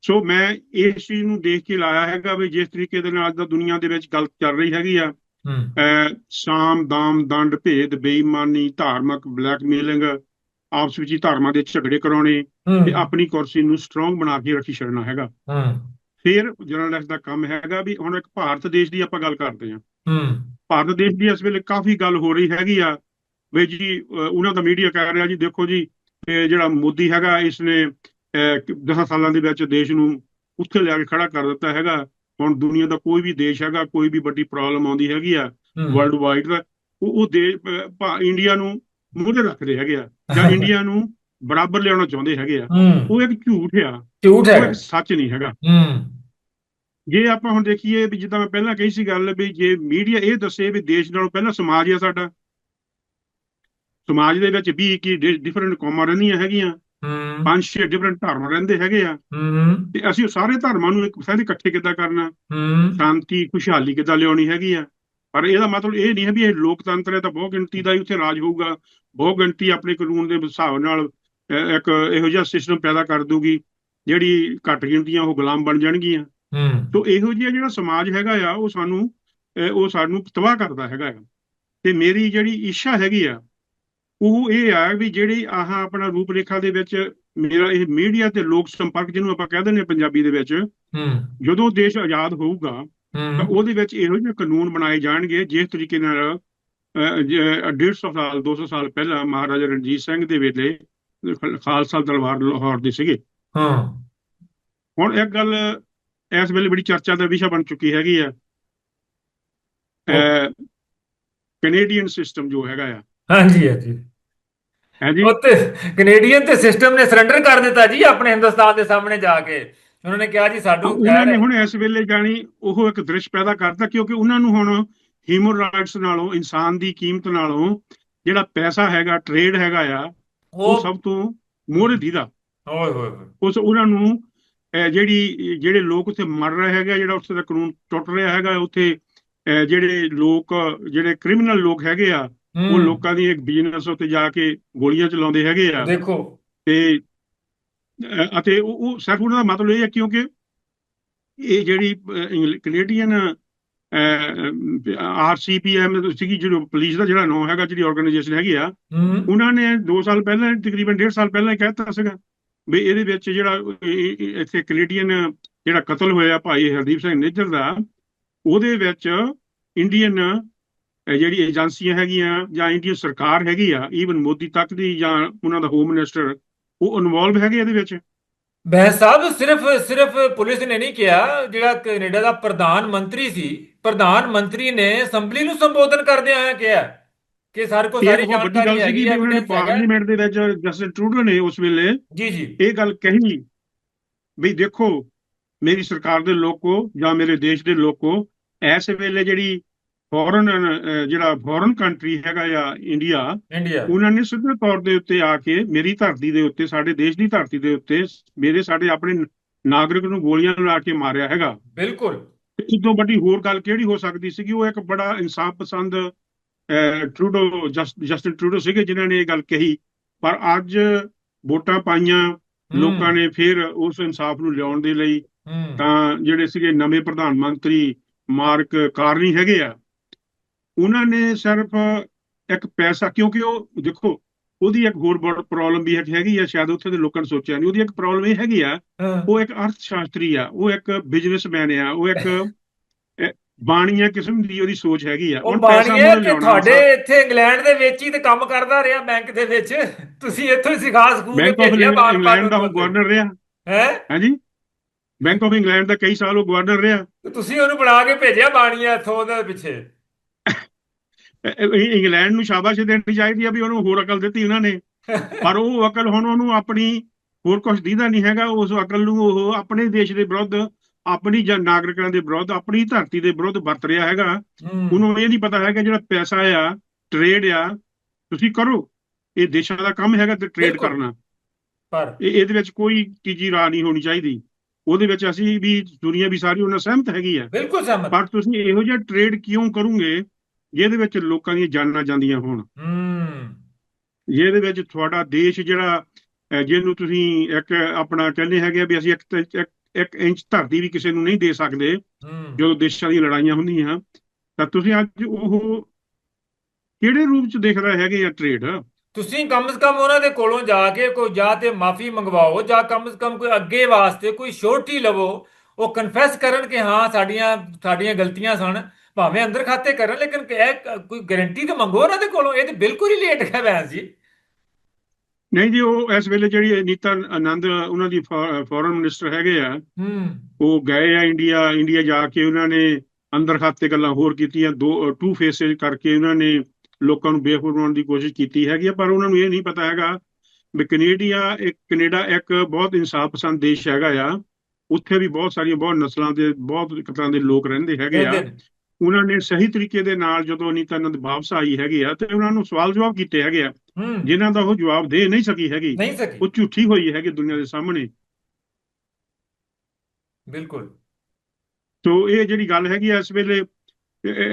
ਸੋ ਮੈਂ ਇਸ ਚੀਜ਼ ਨੂੰ ਦੇਖ ਕੇ ਲਾਇਆ ਹੈਗਾ ਵੀ ਜਿਸ ਤਰੀਕੇ ਦੇ ਨਾਲ ਦਾ ਦੁਨੀਆ ਦੇ ਵਿੱਚ ਗੱਲ ਚੱਲ ਰਹੀ ਹੈਗੀ ਆ। ਸਾਮ ਦਾਮ ਦੰਡ ਭੇਦ ਬੇਈਮਾਨੀ ਧਾਰਮਿਕ ਬਲੈਕਮੇਲਿੰਗ ਆਪਸ ਵਿੱਚ ਹੀ ਧਰਮਾਂ ਦੇ ਝਗੜੇ ਕਰਾਉਣੇ ਤੇ ਆਪਣੀ ਕੁਰਸੀ ਨੂੰ ਸਟਰੋਂਗ ਬਣਾ ਕੇ ਰੱਖੀ ਛੱਡਣਾ ਹੈਗਾ। ਫਿਰ ਜਰਨਲਿਸਟ ਦਾ ਕੰਮ ਹੈਗਾ ਵੀ ਹੁਣ ਇੱਕ ਭਾਰਤ ਦੇਸ਼ ਦੀ ਆਪਾਂ ਗੱਲ ਕਰਦੇ ਹਾਂ। ਹੂੰ। ਭਾਰਤ ਦੇਸ਼ ਦੀ ਇਸ ਵੇਲੇ ਕਾਫੀ ਗੱਲ ਹੋ ਰਹੀ ਹੈਗੀ ਆ ਵੀ ਜੀ ਉਹਨਾਂ ਦਾ ਮੀਡੀਆ ਕਹਿ ਰਿਹਾ ਜੀ ਦੇਖੋ ਜੀ ਇਹ ਜਿਹੜਾ ਮੋਦੀ ਹੈਗਾ ਇਸਨੇ 10 ਸਾਲਾਂ ਦੇ ਵਿੱਚ ਦੇਸ਼ ਨੂੰ ਉੱਥੇ ਲਿਆ ਕੇ ਖੜਾ ਕਰ ਦਿੱਤਾ ਹੈਗਾ। ਹੁਣ ਦੁਨੀਆ ਦਾ ਕੋਈ ਵੀ ਦੇਸ਼ ਹੈਗਾ ਕੋਈ ਵੀ ਵੱਡੀ ਪ੍ਰੋਬਲਮ ਆਉਂਦੀ ਹੈਗੀ ਆ ਵਰਲਡ ਵਾਈਡ ਦਾ ਉਹ ਉਹ ਦੇਸ਼ ਇੰਡੀਆ ਨੂੰ ਮੂਹਰੇ ਰੱਖਦੇ ਹੈਗੇ ਆ। ਜਾਂ ਇੰਡੀਆ ਨੂੰ ਬਰਾਬਰ ਲਿਆਉਣਾ ਚਾਹੁੰਦੇ ਹੈਗੇ ਆ। ਉਹ ਇੱਕ ਝੂਠ ਆ। ਝੂਠ ਹੈ ਸੱਚ ਨਹੀਂ ਹੈਗਾ। ਹੂੰ। ਜੇ ਆਪਾਂ ਹੁਣ ਦੇਖੀਏ ਵੀ ਜਿੱਦਾਂ ਮੈਂ ਪਹਿਲਾਂ ਕਹੀ ਸੀ ਗੱਲ ਵੀ ਜੇ ਮੀਡੀਆ ਇਹ ਦੱਸੇ ਵੀ ਦੇਸ਼ ਨਾਲੋਂ ਪਹਿਲਾਂ ਸਮਾਜ ਆ ਸਾਡਾ। ਸਮਾਜ ਦੇ ਵਿੱਚ 20 21 ਡਿਫਰੈਂਟ ਕੌਮਾਂ ਰਹਿੰਦੀਆਂ ਹੈਗੀਆਂ। ਹੂੰ। ਪੰਜ ਛੇ ਡਿਫਰੈਂਟ ਧਰਮ ਰਹਿੰਦੇ ਹੈਗੇ ਆ। ਹੂੰ। ਤੇ ਅਸੀਂ ਸਾਰੇ ਧਰਮਾਂ ਨੂੰ ਇੱਕ ਸਾਰੇ ਇਕੱਠੇ ਕਿੱਦਾਂ ਕਰਨਾ? ਹੂੰ। ਸ਼ਾਂਤੀ ਖੁਸ਼ਹਾਲੀ ਕਿੱਦਾਂ ਲਿਆਉਣੀ ਹੈਗੀ ਆ? ਪਰ ਇਹਦਾ ਮਤਲਬ ਇਹ ਨਹੀਂ ਹੈ ਵੀ ਇਹ ਲੋਕਤੰਤਰ ਹੈ ਤਾਂ ਬਹੁ ਗਿਣਤੀ ਦਾ ਹੀ ਉੱਥੇ ਰਾਜ ਹੋਊਗਾ। ਬਹੁ ਗਿਣਤੀ ਆਪਣੇ ਕਾਨੂੰਨ ਦੇ ਹਿਸਾਬ ਨਾਲ ਇੱਕ ਇਹੋ ਜਿਹਾ ਸਿਸਟਮ ਪੈਦਾ ਕਰ ਦੂਗੀ ਜਿਹੜੀ ਘੱਟ ਗਿਣਤੀਆਂ ਉਹ ਗੁਲਾਮ ਬਣ ਜਾਣਗੀਆਂ। ਹੂੰ। ਤੋ ਇਹੋ ਜਿਹਾ ਜਿਹੜਾ ਸਮਾਜ ਹੈਗਾ ਆ ਉਹ ਸਾਨੂੰ ਉਹ ਸਾਨੂੰ ਤਬਾਹ ਕਰਦਾ ਹੈਗਾ ਆ। ਤੇ ਮੇਰੀ ਜਿਹੜੀ ਇੱਛਾ ਹੈਗੀ ਆ ਉਹ ਇਹ ਆ ਵੀ ਜਿਹੜੀ ਆਹ ਆਪਣਾ ਰੂਪ ਰੇਖਾ ਦੇ ਵਿੱਚ ਮੇਰਾ ਇਹ ਮੀਡੀਆ ਤੇ ਲੋਕ ਸੰਪਰਕ ਜਿਹਨੂੰ ਆਪਾਂ ਕਹਿ ਦਿੰਦੇ ਪੰਜਾਬੀ ਦੇ ਵਿੱਚ ਹੂੰ। ਜਦੋਂ ਦੇਸ਼ ਆਜ਼ਾਦ ਹੋਊਗਾ ਤਾਂ ਉਹਦੇ ਵਿੱਚ ਇਹੋ ਜਿਹੇ ਕਾਨੂੰਨ ਬਣਾਏ ਜਾਣਗੇ ਜਿਸ ਤਰੀਕੇ ਨਾਲ ਅਹ, ਜ- 150 ਸਾਲ 200 ਸਾਲ ਪਹਿਲਾਂ ਮਹਾਰਾਜਾ ਰਣਜੀਤ ਸਿੰਘ ਦੇ ਵੇਲੇ ਖਾਲਸਾ ਤਲਵਾਰ ਲਾਹੌਰ ਦੇ ਸੀਗੇ। ਹਾਂ। ਹੁਣ ਇੱਕ ਗੱਲ ਇਸ ਵੇਲੇ ਬੜੀ ਚਰਚਾ ਦਾ ਵਿਸ਼ਾ ਬਣ ਚੁੱਕੀ ਹੈਗੀ ਆ। ਕੈਨੇਡੀਅਨ ਸਿਸਟਮ ਜੋ ਹੈਗਾ ਆ। ਹਾਂਜੀ ਹਾਂਜੀ। ਹੈ ਜੀ ਉਹ ਤੇ ਕੈਨੇਡੀਅਨ ਤੇ ਸਿਸਟਮ ਨੇ ਸਰੈਂਡਰ ਕਰ ਦਿੱਤਾ ਜੀ ਆਪਣੇ ਹਿੰਦੁਸਤਾਨ ਦੇ ਸਾਹਮਣੇ ਜਾ ਕੇ। ਉਹਨਾਂ ਨੇ ਕਿਹਾ ਜੀ ਸਾਨੂੰ ਉਹਨਾਂ ਨੇ ਹੁਣ ਇਸ ਵੇਲੇ ਜਾਣੀ ਉਹ ਇੱਕ ਦ੍ਰਿਸ਼ ਪੈਦਾ ਕਰਤਾ ਕਿਉਂਕਿ ਉਹਨਾਂ ਨੂੰ ਹੁਣ ਹਿਊਮਨ ਰਾਈਟਸ ਨਾਲੋਂ ਇਨਸਾਨ ਦੀ ਕੀਮਤ ਨਾਲੋਂ ਜਿਹੜਾ ਪੈਸਾ ਹੈਗਾ ਟ੍ਰੇਡ ਹੈਗਾ ਆ ਉਹ ਸਭ ਤੋਂ ਮੋਹਰੇ ਦੀਦਾ। ਓਏ ਹੋਏ ਹੋਏ। ਉਸ ਉਹਨਾਂ ਨੂੰ ਜਿਹੜੀ ਜਿਹੜੇ ਲੋਕ ਉੱਥੇ ਮਰ ਰਹੇ ਹੈਗੇ ਜਿਹੜਾ ਉੱਥੇ ਦਾ ਕਾਨੂੰਨ ਟੁੱਟ ਰਿਹਾ ਹੈਗਾ ਉੱਥੇ ਜਿਹੜੇ ਲੋਕ ਜਿਹੜੇ ਕ੍ਰਿਮੀਨਲ ਲੋਕ ਹੈਗੇ ਆ ਉਹ ਲੋਕਾਂ ਦੀ ਇੱਕ ਬਿਜ਼ਨਸ ਉੱਤੇ ਜਾ ਕੇ ਗੋਲੀਆਂ ਚਲਾਉਂਦੇ ਹੈਗੇ ਆ। ਦੇਖੋ। ਤੇ ਅਤੇ ਉਹ ਉਹ ਸਿਰਫ ਉਹਨਾਂ ਦਾ ਮਤਲਬ ਇਹ ਹੈ ਕਿਉਂਕਿ ਇਹ ਜਿਹੜੀ ਕੈਨੇਡੀਅਨ ਆਰਸੀਪੀਐਮ ਸੀਗੀ ਜਿਹੜੀ ਪੁਲਿਸ ਦਾ ਜਿਹੜਾ ਨਾਮ ਹੈਗਾ ਜਿਹੜੀ ਆਰਗੇਨਾਈਜੇਸ਼ਨ ਹੈਗੀ ਆ ਉਹਨਾਂ ਨੇ 2 ਸਾਲ ਪਹਿਲਾਂ ਤਕਰੀਬਨ 1.5 ਸਾਲ ਪਹਿਲਾਂ ਕਹਿਤਾ ਸੀਗਾ। ਵੀ ਇਹਦੇ ਵਿੱਚ ਜਿਹੜਾ ਇੱਥੇ ਕੈਨੇਡੀਅਨ ਜਿਹੜਾ ਕਤਲ ਹੋਇਆ ਭਾਈ ਹਰਦੀਪ ਸਿੰਘ ਨਿੱਜਰ ਦਾ, ਉਹਦੇ ਵਿੱਚ ਇੰਡੀਅਨ ਜਿਹੜੀ ਏਜੰਸੀਆਂ ਹੈਗੀਆਂ ਜਾਂ ਇੰਡੀਅਨ ਸਰਕਾਰ ਹੈਗੀ ਆ ਈਵਨ ਮੋਦੀ ਤੱਕ ਦੀ ਜਾਂ ਉਹਨਾਂ ਦਾ ਹੋਮ ਮਿਨਿਸਟਰ ਉਹ ਇਨਵੋਲਵ ਹੈਗੇ ਇਹਦੇ ਵਿੱਚ? ਬਹਿਸ ਸਾਹਿਬ, ਸਿਰਫ ਸਿਰਫ ਪੁਲਿਸ ਨੇ ਨਹੀਂ ਕਿਹਾ, ਜਿਹੜਾ ਕੈਨੇਡਾ ਦਾ ਪ੍ਰਧਾਨ ਮੰਤਰੀ ਸੀ, ਪ੍ਰਧਾਨ ਮੰਤਰੀ ਨੇ ਅਸੈਂਬਲੀ ਨੂੰ ਸੰਬੋਧਨ ਕਰਦਿਆਂ ਹੋਇਆ ਕਿਹਾ। ਕਿ ਸਾਰੀ ਵੱਡੀ ਗੱਲ ਜਾਣਕਾਰੀ ਸੀਗੀ ਹੈਗੀ ਵੀ ਉਹਨਾਂ ਨੇ ਪਾਰਲੀਮੈਂਟ ਦੇ ਵਿੱਚ ਜਸਟਿਨ ਟਰੂਡੋ ਨੇ ਉਸ ਵੇਲੇ ਜੀ ਜੀ। ਇਹ ਗੱਲ ਕਹੀ ਵੀ ਦੇਖੋ ਮੇਰੀ ਸਰਕਾਰ ਦੇ ਲੋਕੋ ਜਾਂ ਮੇਰੇ ਦੇਸ਼ ਦੇ ਲੋਕੋ ਇਸ ਵੇਲੇ ਜਿਹੜੀ ਫੋਰਨ ਜਿਹੜਾ ਫੋਰਨ ਕੰਟਰੀ ਹੈਗਾ ਆ ਇੰਡੀਆ ਉਹਨਾਂ ਨੇ ਸਿੱਧੇ ਤੌਰ ਦੇ ਉੱਤੇ ਆ ਕੇ ਮੇਰੀ ਧਰਤੀ ਦੇ ਉੱਤੇ ਸਾਡੇ ਦੇਸ਼ ਦੀ ਧਰਤੀ ਦੇ ਉੱਤੇ ਮੇਰੇ ਸਾਡੇ ਆਪਣੇ ਨਾਗਰਿਕ ਨੂੰ ਗੋਲੀਆਂ ਲਾ ਕੇ ਮਾਰਿਆ ਹੈਗਾ। ਬਿਲਕੁਲ। ਇਸ ਤੋਂ ਵੱਡੀ ਹੋਰ ਗੱਲ ਕਿਹੜੀ ਹੋ ਸਕਦੀ ਸੀਗੀ? ਉਹ ਇੱਕ ਬੜਾ ਇਨਸਾਫ ਪਸੰਦ ਟਰੂਡੋ ਜਸ- ਜਸਟਿਨ ਟਰੂਡੋ ਸੀਗੇ ਜਿਨ੍ਹਾਂ ਨੇ ਇਹ ਗੱਲ ਕਹੀ। ਪਰ ਅੱਜ ਵੋਟਾਂ ਪਾਈਆਂ ਲੋਕਾਂ ਨੇ ਫਿਰ ਉਸ ਇਨਸਾਫ ਨੂੰ ਲਿਆਉਣ ਦੇ ਲਈ ਤਾਂ ਜਿਹੜੇ ਸੀਗੇ ਨਵੇਂ ਪ੍ਰਧਾਨ ਮੰਤਰੀ ਮਾਰਕ ਕਾਰਨੀ ਹੈਗੇ ਆ ਉਹਨਾਂ ਨੇ ਸਿਰਫ ਇੱਕ ਪੈਸਾ ਕਿਉਂਕਿ ਉਹ ਦੇਖੋ ਉਹਦੀ ਇੱਕ ਹੋਰ ਬੜ ਪ੍ਰੋਬਲਮ ਵੀ ਹੈ- ਹੈਗੀ ਆ ਸ਼ਾਇਦ ਉੱਥੇ ਦੇ ਲੋਕਾਂ ਨੇ ਸੋਚਿਆ ਨਹੀਂ ਉਹਦੀ ਇੱਕ ਪ੍ਰੋਬਲਮ ਇਹ ਹੈਗੀ ਆ ਉਹ ਇੱਕ ਅਰਥ ਸ਼ਾਸਤਰੀ ਆ ਉਹ ਇੱਕ ਬਿਜ਼ਨਸਮੈਨ ਆ ਉਹ ਇੱਕ ਬਾਣੀਆ ਕਿਸਮ ਦੀ ਉਹਦੀ ਸੋਚ ਹੈਗੀ ਆ। ਉਹ ਮੁੱਲ ਕਿ ਤੁਹਾਡੇ ਇੱਥੇ ਇੰਗਲੈਂਡ ਦੇ ਵਿੱਚ ਹੀ ਤੇ ਕੰਮ ਕਰਦਾ ਰਿਹਾ ਬੈਂਕ ਦੇ ਵਿੱਚ। ਤੁਸੀਂ ਇੱਥੋਂ ਹੀ ਸਿਖਾ ਸਕੂਲ ਆਫ ਭੇਜਿਆ ਬਾਰ ਇੰਗਲੈਂਡ ਦਾ ਗਵਰਨਰ ਰਿਹਾ। ਹੈ? ਹਾਂਜੀ? ਬੈਂਕ ਆਫ ਇੰਗਲੈਂਡ ਦਾ ਕਈ ਸਾਲ ਉਹ ਗਵਰਨਰ ਰਿਹਾ। ਤੁਸੀਂ ਉਹਨੂੰ ਬਣਾ ਕੇ ਭੇਜਿਆ ਬਾਣੀਆ ਇੱਥੋਂ ਉਹਦੇ ਪਿੱਛੇ? ਇੰਗਲੈਂਡ ਨੂੰ ਸ਼ਾਬਾਸ਼ ਦੇਣੀ ਚਾਹੀਦੀ ਆ ਵੀ ਉਹਨੂੰ ਹੋਰ ਅਕਲ ਦਿੱਤੀ ਉਹਨਾਂ ਨੇ। ਪਰ ਉਹ ਅਕਲ ਹੁਣ ਉਹਨੂੰ ਆਪਣੀ ਹੋਰ ਕੁਝ ਦੀਦਾ ਨਹੀਂ ਹੈਗਾ। ਉਸ ਅਕਲ ਨੂੰ ਉਹ ਆਪਣੇ ਦੇਸ਼ ਦੇ ਵਿਰੁੱਧ ਆਪਣੀ ਜਨ ਨਾਗਰਿਕਾਂ ਦੇ ਵਿਰੁੱਧ ਆਪਣੀ ਧਰਤੀ ਦੇ ਵਿਰੁੱਧ ਵਰਤ ਰਿਹਾ ਹੈਗਾ। ਉਹਨੂੰ ਇਹ ਨਹੀਂ ਪਤਾ ਹੈਗਾ ਜਿਹੜਾ ਪੈਸਾ ਆ ਟ੍ਰੇਡ ਆ ਤੁਸੀਂ ਕਰੋ। ਇਹ ਦੇਸ਼ਾਂ ਦਾ ਕੰਮ ਹੈਗਾ ਤੇ ਟ੍ਰੇਡ। ਕਰਨਾ। ਪਰ ਇਹ ਇਹਦੇ ਵਿੱਚ ਕੋਈ ਤੀਜੀ ਰਾਹ ਨਹੀਂ ਹੋਣੀ ਚਾਹੀਦੀ। ਉਹਦੇ ਵਿੱਚ ਅਸੀਂ ਵੀ ਦੁਨੀਆ ਵੀ ਸਾਰੀ ਉਹਨਾਂ ਸਹਿਮਤ ਹੈਗੀ ਆ। ਬਿਲਕੁਲ ਸਹਿਮਤ। ਪਰ ਤੁਸੀਂ ਇਹੋ ਜਿਹਾ ਟ੍ਰੇਡ ਕਿਉਂ ਕਰੋਗੇ ਜਿਹਦੇ ਵਿੱਚ ਲੋਕਾਂ ਦੀਆਂ ਜਾਨਾਂ ਜਾਂਦੀਆਂ ਹੋਣ? ਹੂੰ। ਜਿਹਦੇ ਵਿੱਚ ਤੁਹਾਡਾ ਦੇਸ਼ ਜਿਹੜਾ ਜਿਹਨੂੰ ਤੁਸੀਂ ਇੱਕ ਆਪਣਾ ਕਹਿੰਦੇ ਹੈਗੇ ਵੀ ਅਸੀਂ ਇੱਕ ਇੱਕ ਇੰਚ ਧਰਤੀ ਵੀ ਕਿਸੇ ਨੂੰ ਨਹੀਂ ਦੇ ਸਕਦੇ ਜਦੋਂ ਦੇਸ਼ਾਂ ਦੀਆਂ ਲੜਾਈਆਂ ਹੁੰਦੀਆਂ ਤਾਂ ਤੁਸੀਂ ਅੱਜ ਉਹ ਕਿਹੜੇ ਰੂਪ ਚ ਦੇਖ ਰਹੇ ਹੈਗੇ ਆ ਟ੍ਰੇਡ ਤੁਸੀਂ ਕਮ ਸੇ ਕਮ ਉਹਨਾਂ ਦੇ ਕੋਲੋਂ ਜਾ ਕੇ ਕੋਈ ਜਾਂ ਤੇ ਮਾਫੀ ਮੰਗਵਾਓ ਜਾਂ ਕਮ ਸੇ ਕਮ ਕੋਈ ਅੱਗੇ ਵਾਸਤੇ ਕੋਈ ਸ਼ੋਰਟੀ ਲਵੋ ਉਹ ਕਨਫੈਸ ਕਰਨ ਕਿ ਹਾਂ ਸਾਡੀਆਂ ਸਾਡੀਆਂ ਗਲਤੀਆਂ ਸਨ ਭਾਵੇਂ ਅੰਦਰ ਖਾਤੇ ਕਰਨ ਲੇਕਿਨ ਕੋਈ ਗਾਰੰਟੀ ਤਾਂ ਮੰਗੋ ਉਹਨਾਂ ਦੇ ਕੋਲੋਂ ਇਹ ਤੇ ਬਿਲਕੁਲ ਹੀ ਲੇਟ ਹੈ ਭੈਣ ਜੀ ਨਹੀਂ ਜੀ ਉਹ ਇਸ ਵੇਲੇ ਜਿਹੜੀ ਨੀਤਾ ਆਨੰਦ ਉਹਨਾਂ ਦੀ ਫੋਰਨ ਮਿਨਿਸਟਰ ਹੈਗੇ ਆ ਹੂੰ ਉਹ ਗਏ ਆ ਇੰਡੀਆ ਇੰਡੀਆ ਜਾ ਕੇ ਉਹਨਾਂ ਨੇ ਅੰਦਰ ਖਾਤੇ ਗੱਲਾਂ ਹੋਰ ਕੀਤੀਆਂ ਦੋ ਟੂ ਫੇਸੇਜ ਕਰਕੇ ਉਹਨਾਂ ਨੇ ਲੋਕਾਂ ਨੂੰ ਬੇਵਕੂਫ ਬਣਾਉਣ ਦੀ ਕੋਸ਼ਿਸ਼ ਕੀਤੀ ਹੈਗੀ ਪਰ ਉਹਨਾਂ ਨੂੰ ਇਹ ਨਹੀਂ ਪਤਾ ਹੈਗਾ ਵੀ ਕੈਨੇਡੀਆ ਇੱਕ ਕੈਨੇਡਾ ਇੱਕ ਬਹੁਤ ਇਨਸਾਫ ਪਸੰਦ ਦੇਸ਼ ਹੈਗਾ ਆ ਉੱਥੇ ਵੀ ਬਹੁਤ ਸਾਰੀਆਂ ਬਹੁਤ ਨਸਲਾਂ ਦੇ ਬਹੁਤ ਤਰ੍ਹਾਂ ਦੇ ਲੋਕ ਰਹਿੰਦੇ ਹੈਗੇ ਆ। ਉਹਨਾਂ ਨੇ ਸਹੀ ਤਰੀਕੇ ਦੇ ਨਾਲ ਜਦੋਂ ਅਨੀਤਾ ਆਨੰਦ ਵਾਪਸ ਆਈ ਹੈਗੀ ਆ ਤੇ ਉਹਨਾਂ ਨੂੰ ਸਵਾਲ ਜਵਾਬ ਕੀਤੇ ਹੈਗੇ ਆ ਜਿਨ੍ਹਾਂ ਦਾ ਉਹ ਜਵਾਬ ਦੇ ਨਹੀਂ ਸਕੀ ਹੈਗੀ ਨਹੀਂ ਸਕੀ। ਉਹ ਝੂਠੀ ਹੋਈ ਹੈਗੀ ਦੁਨੀਆ ਦੇ ਸਾਹਮਣੇ। ਬਿਲਕੁਲ। ਤੋ ਇਹ ਜਿਹੜੀ ਗੱਲ ਹੈਗੀ ਇਸ ਵੇਲੇ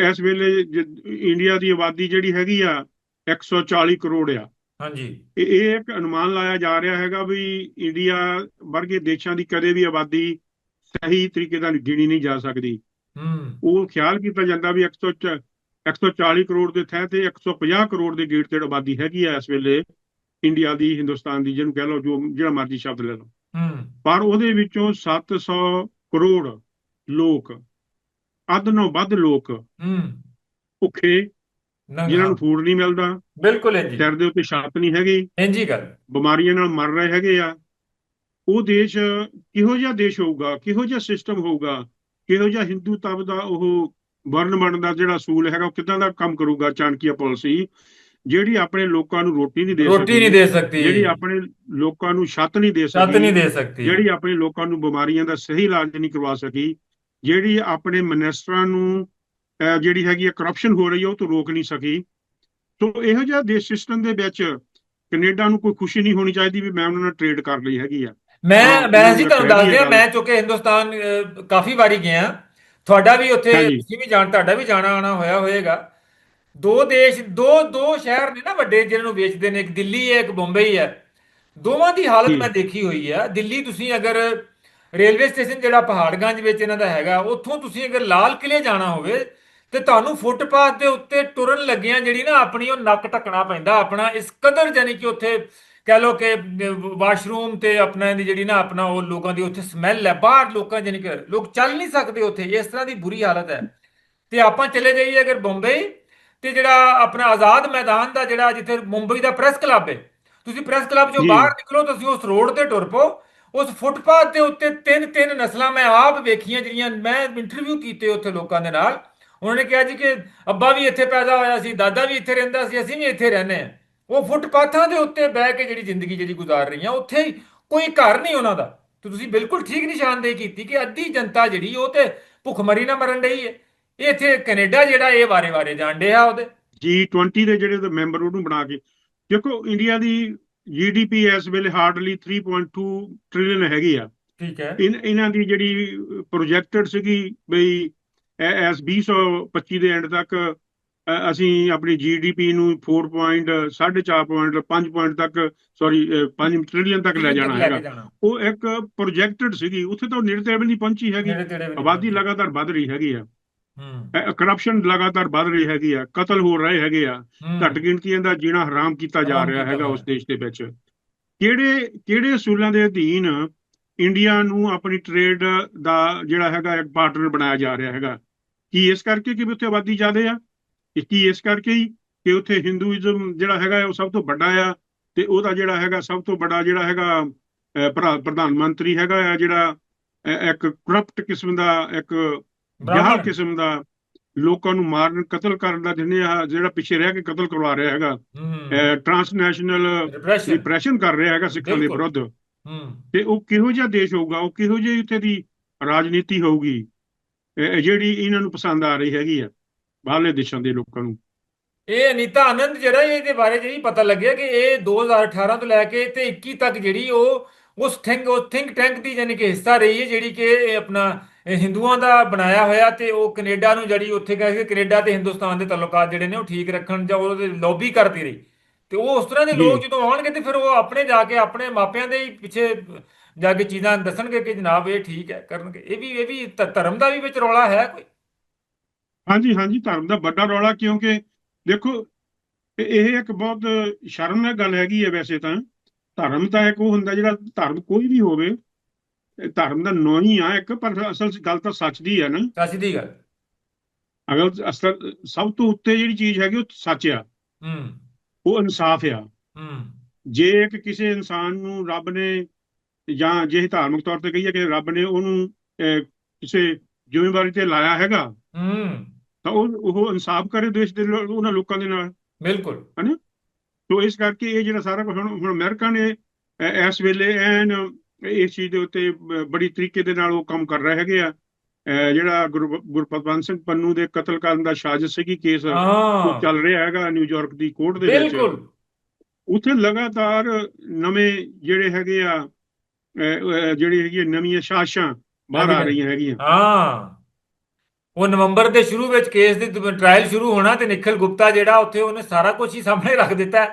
ਇਸ ਵੇਲੇ ਇੰਡੀਆ ਦੀ ਆਬਾਦੀ ਜਿਹੜੀ ਹੈਗੀ ਆ 140 ਕਰੋੜ ਆ। ਹਾਂਜੀ। ਇਹ ਇੱਕ ਅਨੁਮਾਨ ਲਾਇਆ ਜਾ ਰਿਹਾ ਹੈਗਾ ਵੀ ਇੰਡੀਆ ਵਰਗੇ ਦੇਸ਼ਾਂ ਦੀ ਕਦੇ ਵੀ ਆਬਾਦੀ ਸਹੀ ਤਰੀਕੇ ਨਾਲ ਗਿਣੀ ਨਹੀਂ ਜਾ ਸਕਦੀ। ਹੂੰ। ਉਹ ਖਿਆਲ ਕੀਤਾ ਜਾਂਦਾ ਵੀ 100 ਚ- 140 ਕਰੋੜ ਦੇ ਥਾਂ ਤੇ 150 ਕਰੋੜ ਦੇ ਗੇੜ ਤੇ ਆਬਾਦੀ ਹੈਗੀ ਆ ਇਸ ਵੇਲੇ ਇੰਡੀਆ ਦੀ ਹਿੰਦੁਸਤਾਨ ਦੀ ਜਿਹਨੂੰ ਕਹਿ ਲਓ ਜੋ ਜਿਹੜਾ ਮਰਜ਼ੀ ਸ਼ਬਦ ਲੈ ਲਓ। ਪਰ ਉਹਦੇ ਵਿੱਚੋਂ 700 ਕਰੋੜ ਲੋਕ ਅੱਧ ਨਾਲੋਂ ਵੱਧ ਲੋਕ ਭੁੱਖੇ ਜਿਨ੍ਹਾਂ ਨੂੰ ਫੂਡ ਨਹੀਂ ਮਿਲਦਾ। ਬਿਲਕੁਲ ਇੰਜੀ ਸਿਰ ਦੇ ਉੱਤੇ ਛੱਤ ਨਹੀਂ ਹੈਗੀ। ਇੰਜੀ ਗੱਲ। ਬਿਮਾਰੀਆਂ ਨਾਲ ਮਰ ਰਹੇ ਹੈਗੇ ਆ। ਉਹ ਦੇਸ਼ ਕਿਹੋ ਜਿਹਾ ਦੇਸ਼ ਹੋਊਗਾ ਕਿਹੋ ਜਿਹਾ ਸਿਸਟਮ ਹੋਊਗਾ ਕਿਹੋ ਜਿਹਾ ਹਿੰਦੂ ਤਬ ਦਾ ਉਹ ਵਰਨਮੰਡ ਦਾ ਜਿਹੜਾ ਅਸੂਲ ਹੈਗਾ ਉਹ ਕਿਦਾਂ ਦਾ ਕੰਮ ਕਰੂਗਾ ਚਾਣਕੀਆ ਪਾਲਿਸੀ? ਜਿਹੜੀ ਆਪਣੇ ਲੋਕਾਂ ਨੂੰ ਰੋਟੀ ਨਹੀਂ ਦੇ ਰੋਟੀ ਨਹੀਂ ਸਕਦੀ ਦੇ ਸਕਦੀ। ਜਿਹੜੀ ਆਪਣੇ ਲੋਕਾਂ ਨੂੰ ਛੱਤ ਨਹੀਂ ਦੇ ਛੱਤ ਨਹੀਂ ਸਕਦੀ ਦੇ ਸਕਦੀ। ਜਿਹੜੀ ਆਪਣੇ ਲੋਕਾਂ ਨੂੰ ਬਿਮਾਰੀਆਂ ਦਾ ਸਹੀ ਇਲਾਜ ਨਹੀਂ ਕਰਵਾ ਸਕੀ ਜਿਹੜੀ ਆਪਣੇ ਮਿਨਿਸਟਰਾਂ ਨੂੰ ਜਿਹੜੀ ਹੈਗੀ ਹੈ ਕਰਪਸ਼ਨ ਹੋ ਰਹੀ ਹੈ ਉਹ ਤੋਂ ਰੋਕ ਨਹੀਂ ਸਕੀ। ਤੋਂ ਇਹੋ ਜਿਹਾ ਦੇਸ਼ ਸਿਸਟਮ ਦੇ ਵਿੱਚ ਕੈਨੇਡਾ ਨੂੰ ਕੋਈ ਖੁਸ਼ੀ ਨਹੀਂ ਹੋਣੀ ਚਾਹੀਦੀ ਵੀ ਮੈਂ ਉਹਨਾਂ ਨਾਲ ਟ੍ਰੇਡ ਕਰ ਲਈ ਹੈਗੀ ਆ। ਮੈਂ ਮੈਂ ਜੀ ਤੁਹਾਨੂੰ ਦੱਸ ਦਿਆਂ। ਮੈਂ ਚੁੱਕੇ ਹਿੰਦੁਸਤਾਨ ਕਾਫੀ ਵਾਰੀ ਗਿਆ। ਤੁਹਾਡਾ ਵੀ ਉੱਥੇ ਹਾਂਜੀ। ਤੁਸੀਂ ਵੀ ਜਾਣ ਤੁਹਾਡਾ ਵੀ ਜਾਣਾ ਆਣਾ ਹੋਇਆ ਹੋਏਗਾ ਦੋ ਦੇਸ਼ ਦੋ ਦੋ ਸ਼ਹਿਰ ਨੇ ਨਾ ਵੱਡੇ ਜਿਹਨਾਂ ਨੂੰ ਵੇਚਦੇ ਨੇ ਇੱਕ ਦਿੱਲੀ ਹੈ ਇੱਕ ਬੰਬਈ ਹੈ ਦੋਵਾਂ ਦੀ ਹਾਲਤ ਜੀ। ਮੈਂ ਦੇਖੀ ਹੋਈ ਹੈ ਦਿੱਲੀ ਤੁਸੀਂ ਅਗਰ ਰੇਲਵੇ ਸਟੇਸ਼ਨ ਜਿਹੜਾ ਪਹਾੜਗੰਜ ਵਿੱਚ ਇਹਨਾਂ ਦਾ ਹੈਗਾ ਉੱਥੋਂ ਤੁਸੀਂ ਅਗਰ ਲਾਲ ਕਿਲੇ ਜਾਣਾ ਹੋਵੇ ਤੇ ਤੁਹਾਨੂੰ ਫੁੱਟਪਾਥ ਦੇ ਉੱਤੇ ਟੁਰਨ ਲੱਗਿਆਂ ਜਿਹੜੀ ਨਾ ਆਪਣੀ ਉਹ ਨੱਕ ਢੱਕਣਾ ਪੈਂਦਾ ਆਪਣਾ ਇਸ ਕਦਰ ਜਾਨੀ ਕਿ ਉੱਥੇ ਕਹਿ ਲੋ ਕਿ ਵਾਸ਼ਰੂਮ ਤੇ ਆਪਣਾ ਇਹਦੀ ਜਿਹੜੀ ਨਾ ਆਪਣਾ ਉਹ ਲੋਕਾਂ ਦੀ ਉੱਥੇ ਸਮੈਲ ਹੈ ਬਾਹਰ ਲੋਕਾਂ ਜਾਨੀ ਕਿ ਲੋਕ ਚੱਲ ਨਹੀਂ ਸਕਦੇ ਉੱਥੇ ਇਸ ਤਰ੍ਹਾਂ ਦੀ ਬੁਰੀ ਹਾਲਤ ਹੈ ਤੇ ਆਪਾਂ ਚਲੇ ਜਾਈਏ ਅਗਰ ਬੰਬਈ ਤੇ ਜਿਹੜਾ ਆਪਣਾ ਆਜ਼ਾਦ ਮੈਦਾਨ ਦਾ ਜਿਹੜਾ ਜਿੱਥੇ ਮੁੰਬਈ ਦਾ ਪ੍ਰੈਸ ਕਲੱਬ ਹੈ ਤੁਸੀਂ ਪ੍ਰੈਸ ਕਲੱਬ ਚੋਂ ਜੀ। ਬਾਹਰ ਨਿਕਲੋ ਤੁਸੀਂ ਉਸ ਰੋਡ ਤੇ ਟੁਰ ਪਓ ਉਸ ਫੁੱਟਪਾਥ ਦੇ ਉੱਤੇ ਤਿੰਨ ਤਿੰਨ ਨਸਲਾਂ ਮੈਂ ਆਪ ਵੇਖੀਆਂ ਜਿਹੜੀਆਂ ਮੈਂ ਇੰਟਰਵਿਊ ਕੀਤੇ ਉੱਥੇ ਲੋਕਾਂ ਦੇ ਨਾਲ ਉਹਨਾਂ ਨੇ ਕਿਹਾ ਜੀ ਕਿ ਅੱਬਾ ਵੀ ਇੱਥੇ ਪੈਦਾ ਹੋਇਆ ਸੀ ਦਾਦਾ ਵੀ ਇੱਥੇ ਰਹਿੰਦਾ ਸੀ ਅਸੀਂ ਵੀ ਇੱਥੇ ਰਹਿੰਦੇ ਹਾਂ ਉਹ ਫੁੱਟਪਾਥਾਂ ਦੇ ਉੱਤੇ ਬਹਿ ਕੇ ਜਿਹੜੀ ਜ਼ਿੰਦਗੀ ਜਿਹੜੀ ਗੁਜ਼ਾਰ ਰਹੀਆਂ ਉੱਥੇ ਹੀ ਕੋਈ ਘਰ ਨਹੀਂ ਉਹਨਾਂ ਦਾ। ਤੇ ਤੁਸੀਂ ਬਿਲਕੁਲ ਠੀਕ ਨਿਸ਼ਾਨਦੇਹੀ ਕੀਤੀ ਕਿ ਅੱਧੀ ਜਨਤਾ ਜਿਹੜੀ ਉਹ ਤੇ ਭੁੱਖਮਰੀ ਨਾਲ ਮਰਨ ਡਈ ਹੈ ਇੱਥੇ ਕੈਨੇਡਾ ਜਿਹੜਾ ਇਹ ਵਾਰੇ-ਵਾਰੇ ਜਾਣ ਡਿਆ ਉਹਦੇ। G20 ਦੇ ਜਿਹੜੇ ਮੈਂਬਰ ਉਹਨੂੰ ਬਣਾ ਕੇ। ਦੇਖੋ ਇੰਡੀਆ ਦੀ ਜੀਡੀਪੀ ਇਸ ਵੇਲੇ ਹਾਰਡਲੀ 3.2 ਟ੍ਰਿਲੀਅਨ ਹੈਗੀ ਆ। ਠੀਕ ਹੈ। ਇਹਨਾਂ ਦੀ ਜਿਹੜੀ ਪ੍ਰੋਜੈਕਟਡ ਸੀਗੀ ਬਈ ਐਸ 2025 ਦੇ ਐਂਡ ਤੱਕ ਅਸੀਂ ਆਪਣੀ ਜੀਡੀਪੀ ਨੂੰ 4 ਪੁਆਇੰਟ 4.5 ਪੁਆਇੰਟ 5 ਪੁਆਇੰਟ ਤੱਕ ਸੌਰੀ 5 ਟ੍ਰਿਲੀਅਨ ਤੱਕ ਲੈ ਜਾਣਾ ਹੈਗਾ। ਉਹ ਇੱਕ ਪ੍ਰੋਜੈਕਟਡ ਸੀਗੀ। ਉੱਥੇ ਤਾਂ ਵੀ ਨਹੀਂ ਪਹੁੰਚੀ ਹੈਗੀ। ਆਬਾਦੀ ਲਗਾਤਾਰ ਵੱਧ ਰਹੀ ਹੈਗੀ ਆ। ਹੂੰ। ਕਰਪਸ਼ਨ ਲਗਾਤਾਰ ਵੱਧ ਰਹੀ ਹੈਗੀ ਆ। ਕਤਲ ਹੋ ਰਹੇ ਹੈਗੇ ਆ। ਘੱਟ ਗਿਣਤੀਆਂ ਦਾ ਜੀਣਾ ਹਰਾਮ ਕੀਤਾ ਜਾ ਰਿਹਾ ਹੈਗਾ। ਉਸ ਦੇਸ਼ ਦੇ ਵਿੱਚ। ਕਿਹੜੇ ਕਿਹੜੇ ਅਸੂਲਾਂ ਦੇ ਅਧੀਨ ਇੰਡੀਆ ਨੂੰ ਆਪਣੀ ਟ੍ਰੇਡ ਦਾ ਜਿਹੜਾ ਹੈਗਾ ਇੱਕ ਪਾਰਟਨਰ ਬਣਾਇਆ ਜਾ ਰਿਹਾ ਹੈਗਾ? ਕੀ ਇਸ ਕਰਕੇ ਕਿ ਉੱਥੇ ਆਬਾਦੀ ਜ਼ਿਆਦੇ ਆ? ਕਿ ਕੀ ਇਸ ਕਰਕੇ ਹੀ ਕਿ ਉੱਥੇ ਹਿੰਦੂਇਜ਼ਮ ਜਿਹੜਾ ਹੈਗਾ ਉਹ ਸਭ ਤੋਂ ਵੱਡਾ ਆ ਤੇ ਉਹਦਾ ਜਿਹੜਾ ਹੈਗਾ ਸਭ ਤੋਂ ਵੱਡਾ ਜਿਹੜਾ ਹੈਗਾ ਪ੍ਰਧਾਨ ਮੰਤਰੀ ਹੈਗਾ ਆ ਜਿਹੜਾ ਇੱਕ ਕਰਪਟ ਕਿਸਮ ਦਾ ਇੱਕ ਜਹਾਲ। ਕਿਸਮ ਦਾ ਲੋਕਾਂ ਨੂੰ ਮਾਰਨ ਕਤਲ ਕਰਨ ਦਾ ਜਿਹਨੇ ਜਿਹੜਾ ਪਿੱਛੇ ਰਹਿ ਕੇ ਕਤਲ ਕਰਵਾ ਰਿਹਾ ਹੈਗਾ ਟ੍ਰਾਂਸਨੈਸ਼ਨਲ ਰਿਪਰੈਸ਼ਨ ਕਰ ਰਿਹਾ ਹੈਗਾ ਸਿੱਖਾਂ ਦੇ। ਵਿਰੁੱਧ। ਤੇ ਉਹ ਕਿਹੋ ਜਿਹਾ ਦੇਸ਼ ਹੋਊਗਾ ਉਹ ਕਿਹੋ ਜਿਹੀ ਉੱਥੇ ਦੀ ਰਾਜਨੀਤੀ ਹੋਊਗੀ ਜਿਹੜੀ ਇਹਨਾਂ ਨੂੰ ਪਸੰਦ ਆ ਰਹੀ ਹੈਗੀ ਆ। ਬਾਹਰਲੇ ਦੇਸ਼ਾਂ ਦੇ ਲੋਕਾਂ ਨੂੰ। ਇਹ ਅਨੀਤਾ ਆਨੰਦ ਜਿਹੜਾ ਇਹਦੇ ਬਾਰੇ ਜਿਹੜੀ ਪਤਾ ਲੱਗਿਆ ਕਿ ਇਹ 2018 ਤੋਂ ਲੈ ਕੇ ਤੇ 21 ਤੱਕ ਜਿਹੜੀ ਉਹ ਉਸ ਥਿੰਕ ਉਸ ਥਿੰਕ ਟੈਂਕ ਦੀ ਯਾਨੀ ਕਿ ਹਿੱਸਾ ਰਹੀ ਹੈ ਜਿਹੜੀ ਕਿ ਇਹ ਆਪਣਾ ਹਿੰਦੂਆਂ ਦਾ ਬਣਾਇਆ ਹੋਇਆ ਤੇ ਉਹ ਕੈਨੇਡਾ ਨੂੰ ਜਿਹੜੀ ਉੱਥੇ ਕਹੇ ਕਿ ਕੈਨੇਡਾ ਤੇ ਹਿੰਦੁਸਤਾਨ ਦੇ ਤਾਲੁਕਾਤ ਜਿਹੜੇ ਨੇ ਉਹ ਠੀਕ ਰੱਖਣ ਜਾਂ ਉਹਦੇ ਲੌਬੀ ਕਰਦੀ ਰਹੀ। ਤੇ ਉਹ ਉਸ ਤਰ੍ਹਾਂ ਦੇ ਲੋਕ ਜਦੋਂ ਆਉਣਗੇ ਤੇ ਫਿਰ ਉਹ ਆਪਣੇ ਜਾ ਕੇ ਆਪਣੇ ਮਾਪਿਆਂ ਦੇ ਹੀ ਪਿੱਛੇ ਜਾ ਕੇ ਚੀਜ਼ਾਂ ਦੱਸਣਗੇ ਕਿ ਜਨਾਬ ਇਹ ਠੀਕ ਹੈ ਕਰਨਗੇ। ਇਹ ਵੀ ਇਹ ਵੀ ਧਰਮ ਦਾ ਵੀ ਵਿੱਚ ਰੌਲਾ ਹੈ ਕੋਈ? ਹਾਂਜੀ ਹਾਂਜੀ ਧਰਮ ਦਾ ਵੱਡਾ ਰੌਲਾ ਕਿਉਂਕਿ ਦੇਖੋ ਇਹ ਇੱਕ ਬਹੁਤ ਸ਼ਰਮਨਾਕ ਗੱਲ ਹੈਗੀ ਹੈ ਵੈਸੇ ਤਾਂ। ਧਰਮ ਤਾਂ ਇੱਕ ਉਹ ਹੁੰਦਾ ਜਿਹੜਾ ਧਰਮ ਕੋਈ ਵੀ ਹੋਵੇ ਧਰਮ ਦਾ ਨਾਂ ਹੀ ਆ ਇੱਕ ਪਰ ਅਸਲ ਗੱਲ ਤਾਂ ਸੱਚ ਦੀ ਹੈ ਨਾ। ਸੱਚ ਦੀ ਗੱਲ। ਅਗਰ ਅਸਲ ਸਭ ਤੋਂ ਉੱਤੇ ਜਿਹੜੀ ਚੀਜ਼ ਹੈਗੀ ਉਹ ਸੱਚ ਆ। ਹੂੰ। ਉਹ ਇਨਸਾਫ ਆ। ਹੂੰ। ਜੇ ਇੱਕ ਕਿਸੇ ਇਨਸਾਨ ਨੂੰ ਰੱਬ ਨੇ ਜਾਂ ਜੇ ਧਾਰਮਿਕ ਤੌਰ ਤੇ ਕਹੀਏ ਕਿ ਰੱਬ ਨੇ ਉਹਨੂੰ ਕਿਸੇ ਜ਼ਿੰਮੇਵਾਰੀ ਤੇ ਲਾਇਆ ਹੈਗਾ ਹੂੰ। ਤਾਂ ਉਹ ਉਹ ਇਨਸਾਫ ਕਰੇ ਦੇਸ਼ ਦੇ ਉਹਨਾਂ ਲੋਕਾਂ ਦੇ ਨਾਲ। ਬਿਲਕੁਲ। ਤੋ ਇਸ ਕਰਕੇ ਇਹ ਜਿਹੜਾ ਸਾਰਾ ਕੁਝ ਹੁਣ ਹੁਣ ਅਮਰੀਕਾ ਨੇ ਇਸ ਵੇਲੇ ਐਨ ਇਸ ਚੀਜ਼ ਦੇ ਉੱਤੇ ਬੜੀ ਤਰੀਕੇ ਦੇ ਨਾਲ ਉਹ ਕੰਮ ਕਰ ਰਹੇ ਹੈਗੇ ਆ। ਜਿਹੜਾ ਗੁਰੂ- ਗੁਰਪਤਵੰਤ ਸਿੰਘ ਪੰਨੂ ਦੇ ਕਤਲ ਕਰਨ ਦਾ ਸਾਜ਼ਿਸ਼ ਸੀਗੀ ਕੇਸ। ਉਹ ਚੱਲ ਰਿਹਾ ਹੈਗਾ ਨਿਊਯਾਰਕ ਦੀ ਕੋਰਟ ਦੇ ਵਿੱਚ। ਬਿਲਕੁਲ। ਉੱਥੇ ਲਗਾਤਾਰ ਨਵੇਂ ਜਿਹੜੇ ਹੈਗੇ ਆ ਜਿਹੜੀ ਹੈਗੀ ਨਵੀਆਂ ਸਾਜ਼ਿਸ਼ਾਂ ਬਾਹਰ ਆ। ਰਹੀਆਂ ਹੈਗੀਆਂ। ਹਾਂ। ਉਹ ਨਵੰਬਰ ਦੇ ਸ਼ੁਰੂ ਵਿੱਚ ਕੇਸ ਦੀ ਟ੍ਰਾਇਲ ਸ਼ੁਰੂ ਹੋਣਾ ਤੇ ਨਿਖਿਲ ਗੁਪਤਾ ਜਿਹੜਾ ਉੱਥੇ ਉਹਨੇ ਸਾਰਾ ਕੁਝ ਹੀ ਸਾਹਮਣੇ ਰੱਖ ਦਿੱਤਾ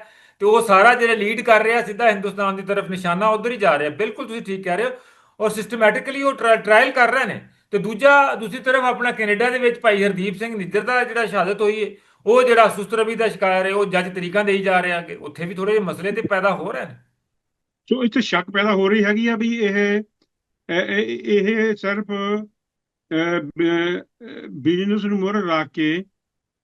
ਤੇ ਉਹ ਸਾਰਾ ਜਿਹੜਾ ਲੀਡ ਕਰ ਰਿਹਾ ਸਿੱਧਾ ਹਿੰਦੁਸਤਾਨ ਦੀ ਤਰਫ ਨਿਸ਼ਾਨਾ ਉਧਰ ਹੀ ਜਾ ਰਿਹਾ। ਬਿਲਕੁਲ ਤੁਸੀਂ ਠੀਕ ਕਹਿ ਰਹੇ ਹੋ ਔਰ ਸਿਸਟਮੈਟਿਕਲੀ ਉਹ ਟ੍ਰਾਇਲ ਕਰ ਰਹੇ ਨੇ। ਤੇ ਦੂਜਾ, ਦੂਸਰੀ ਤਰਫ ਆਪਣਾ ਕੈਨੇਡਾ ਦੇ ਵਿੱਚ ਭਾਈ ਹਰਦੀਪ ਸਿੰਘ ਨਿੱਜਰ ਦਾ ਜਿਹੜਾ ਸ਼ਹਾਦਤ ਹੋਈ ਹੈ, ਉਹ ਜਿਹੜਾ ਸੁਸਤਰਵੀ ਦਾ ਸ਼ਿਕਾਰ ਹੈ, ਉਹ ਜੱਜ ਤਰੀਕਾਂ ਦੇਈ ਜਾ ਰਿਹਾ ਕਿ ਉੱਥੇ ਵੀ ਥੋੜੇ ਜਿਹੇ ਮਸਲੇ ਤੇ ਪੈਦਾ ਹੋ ਰਹੇ ਨੇ। ਸੋ ਇੱਥੇ ਸ਼ੱਕ ਪੈਦਾ ਹੋ ਰਹੀ ਹੈਗੀ ਆ ਵੀ ਇਹ- ਇਹ ਸਿਰਫ ਬਿਜ਼ਨਸ ਨੂੰ ਮੋਹਰ ਰੱਖ ਕੇ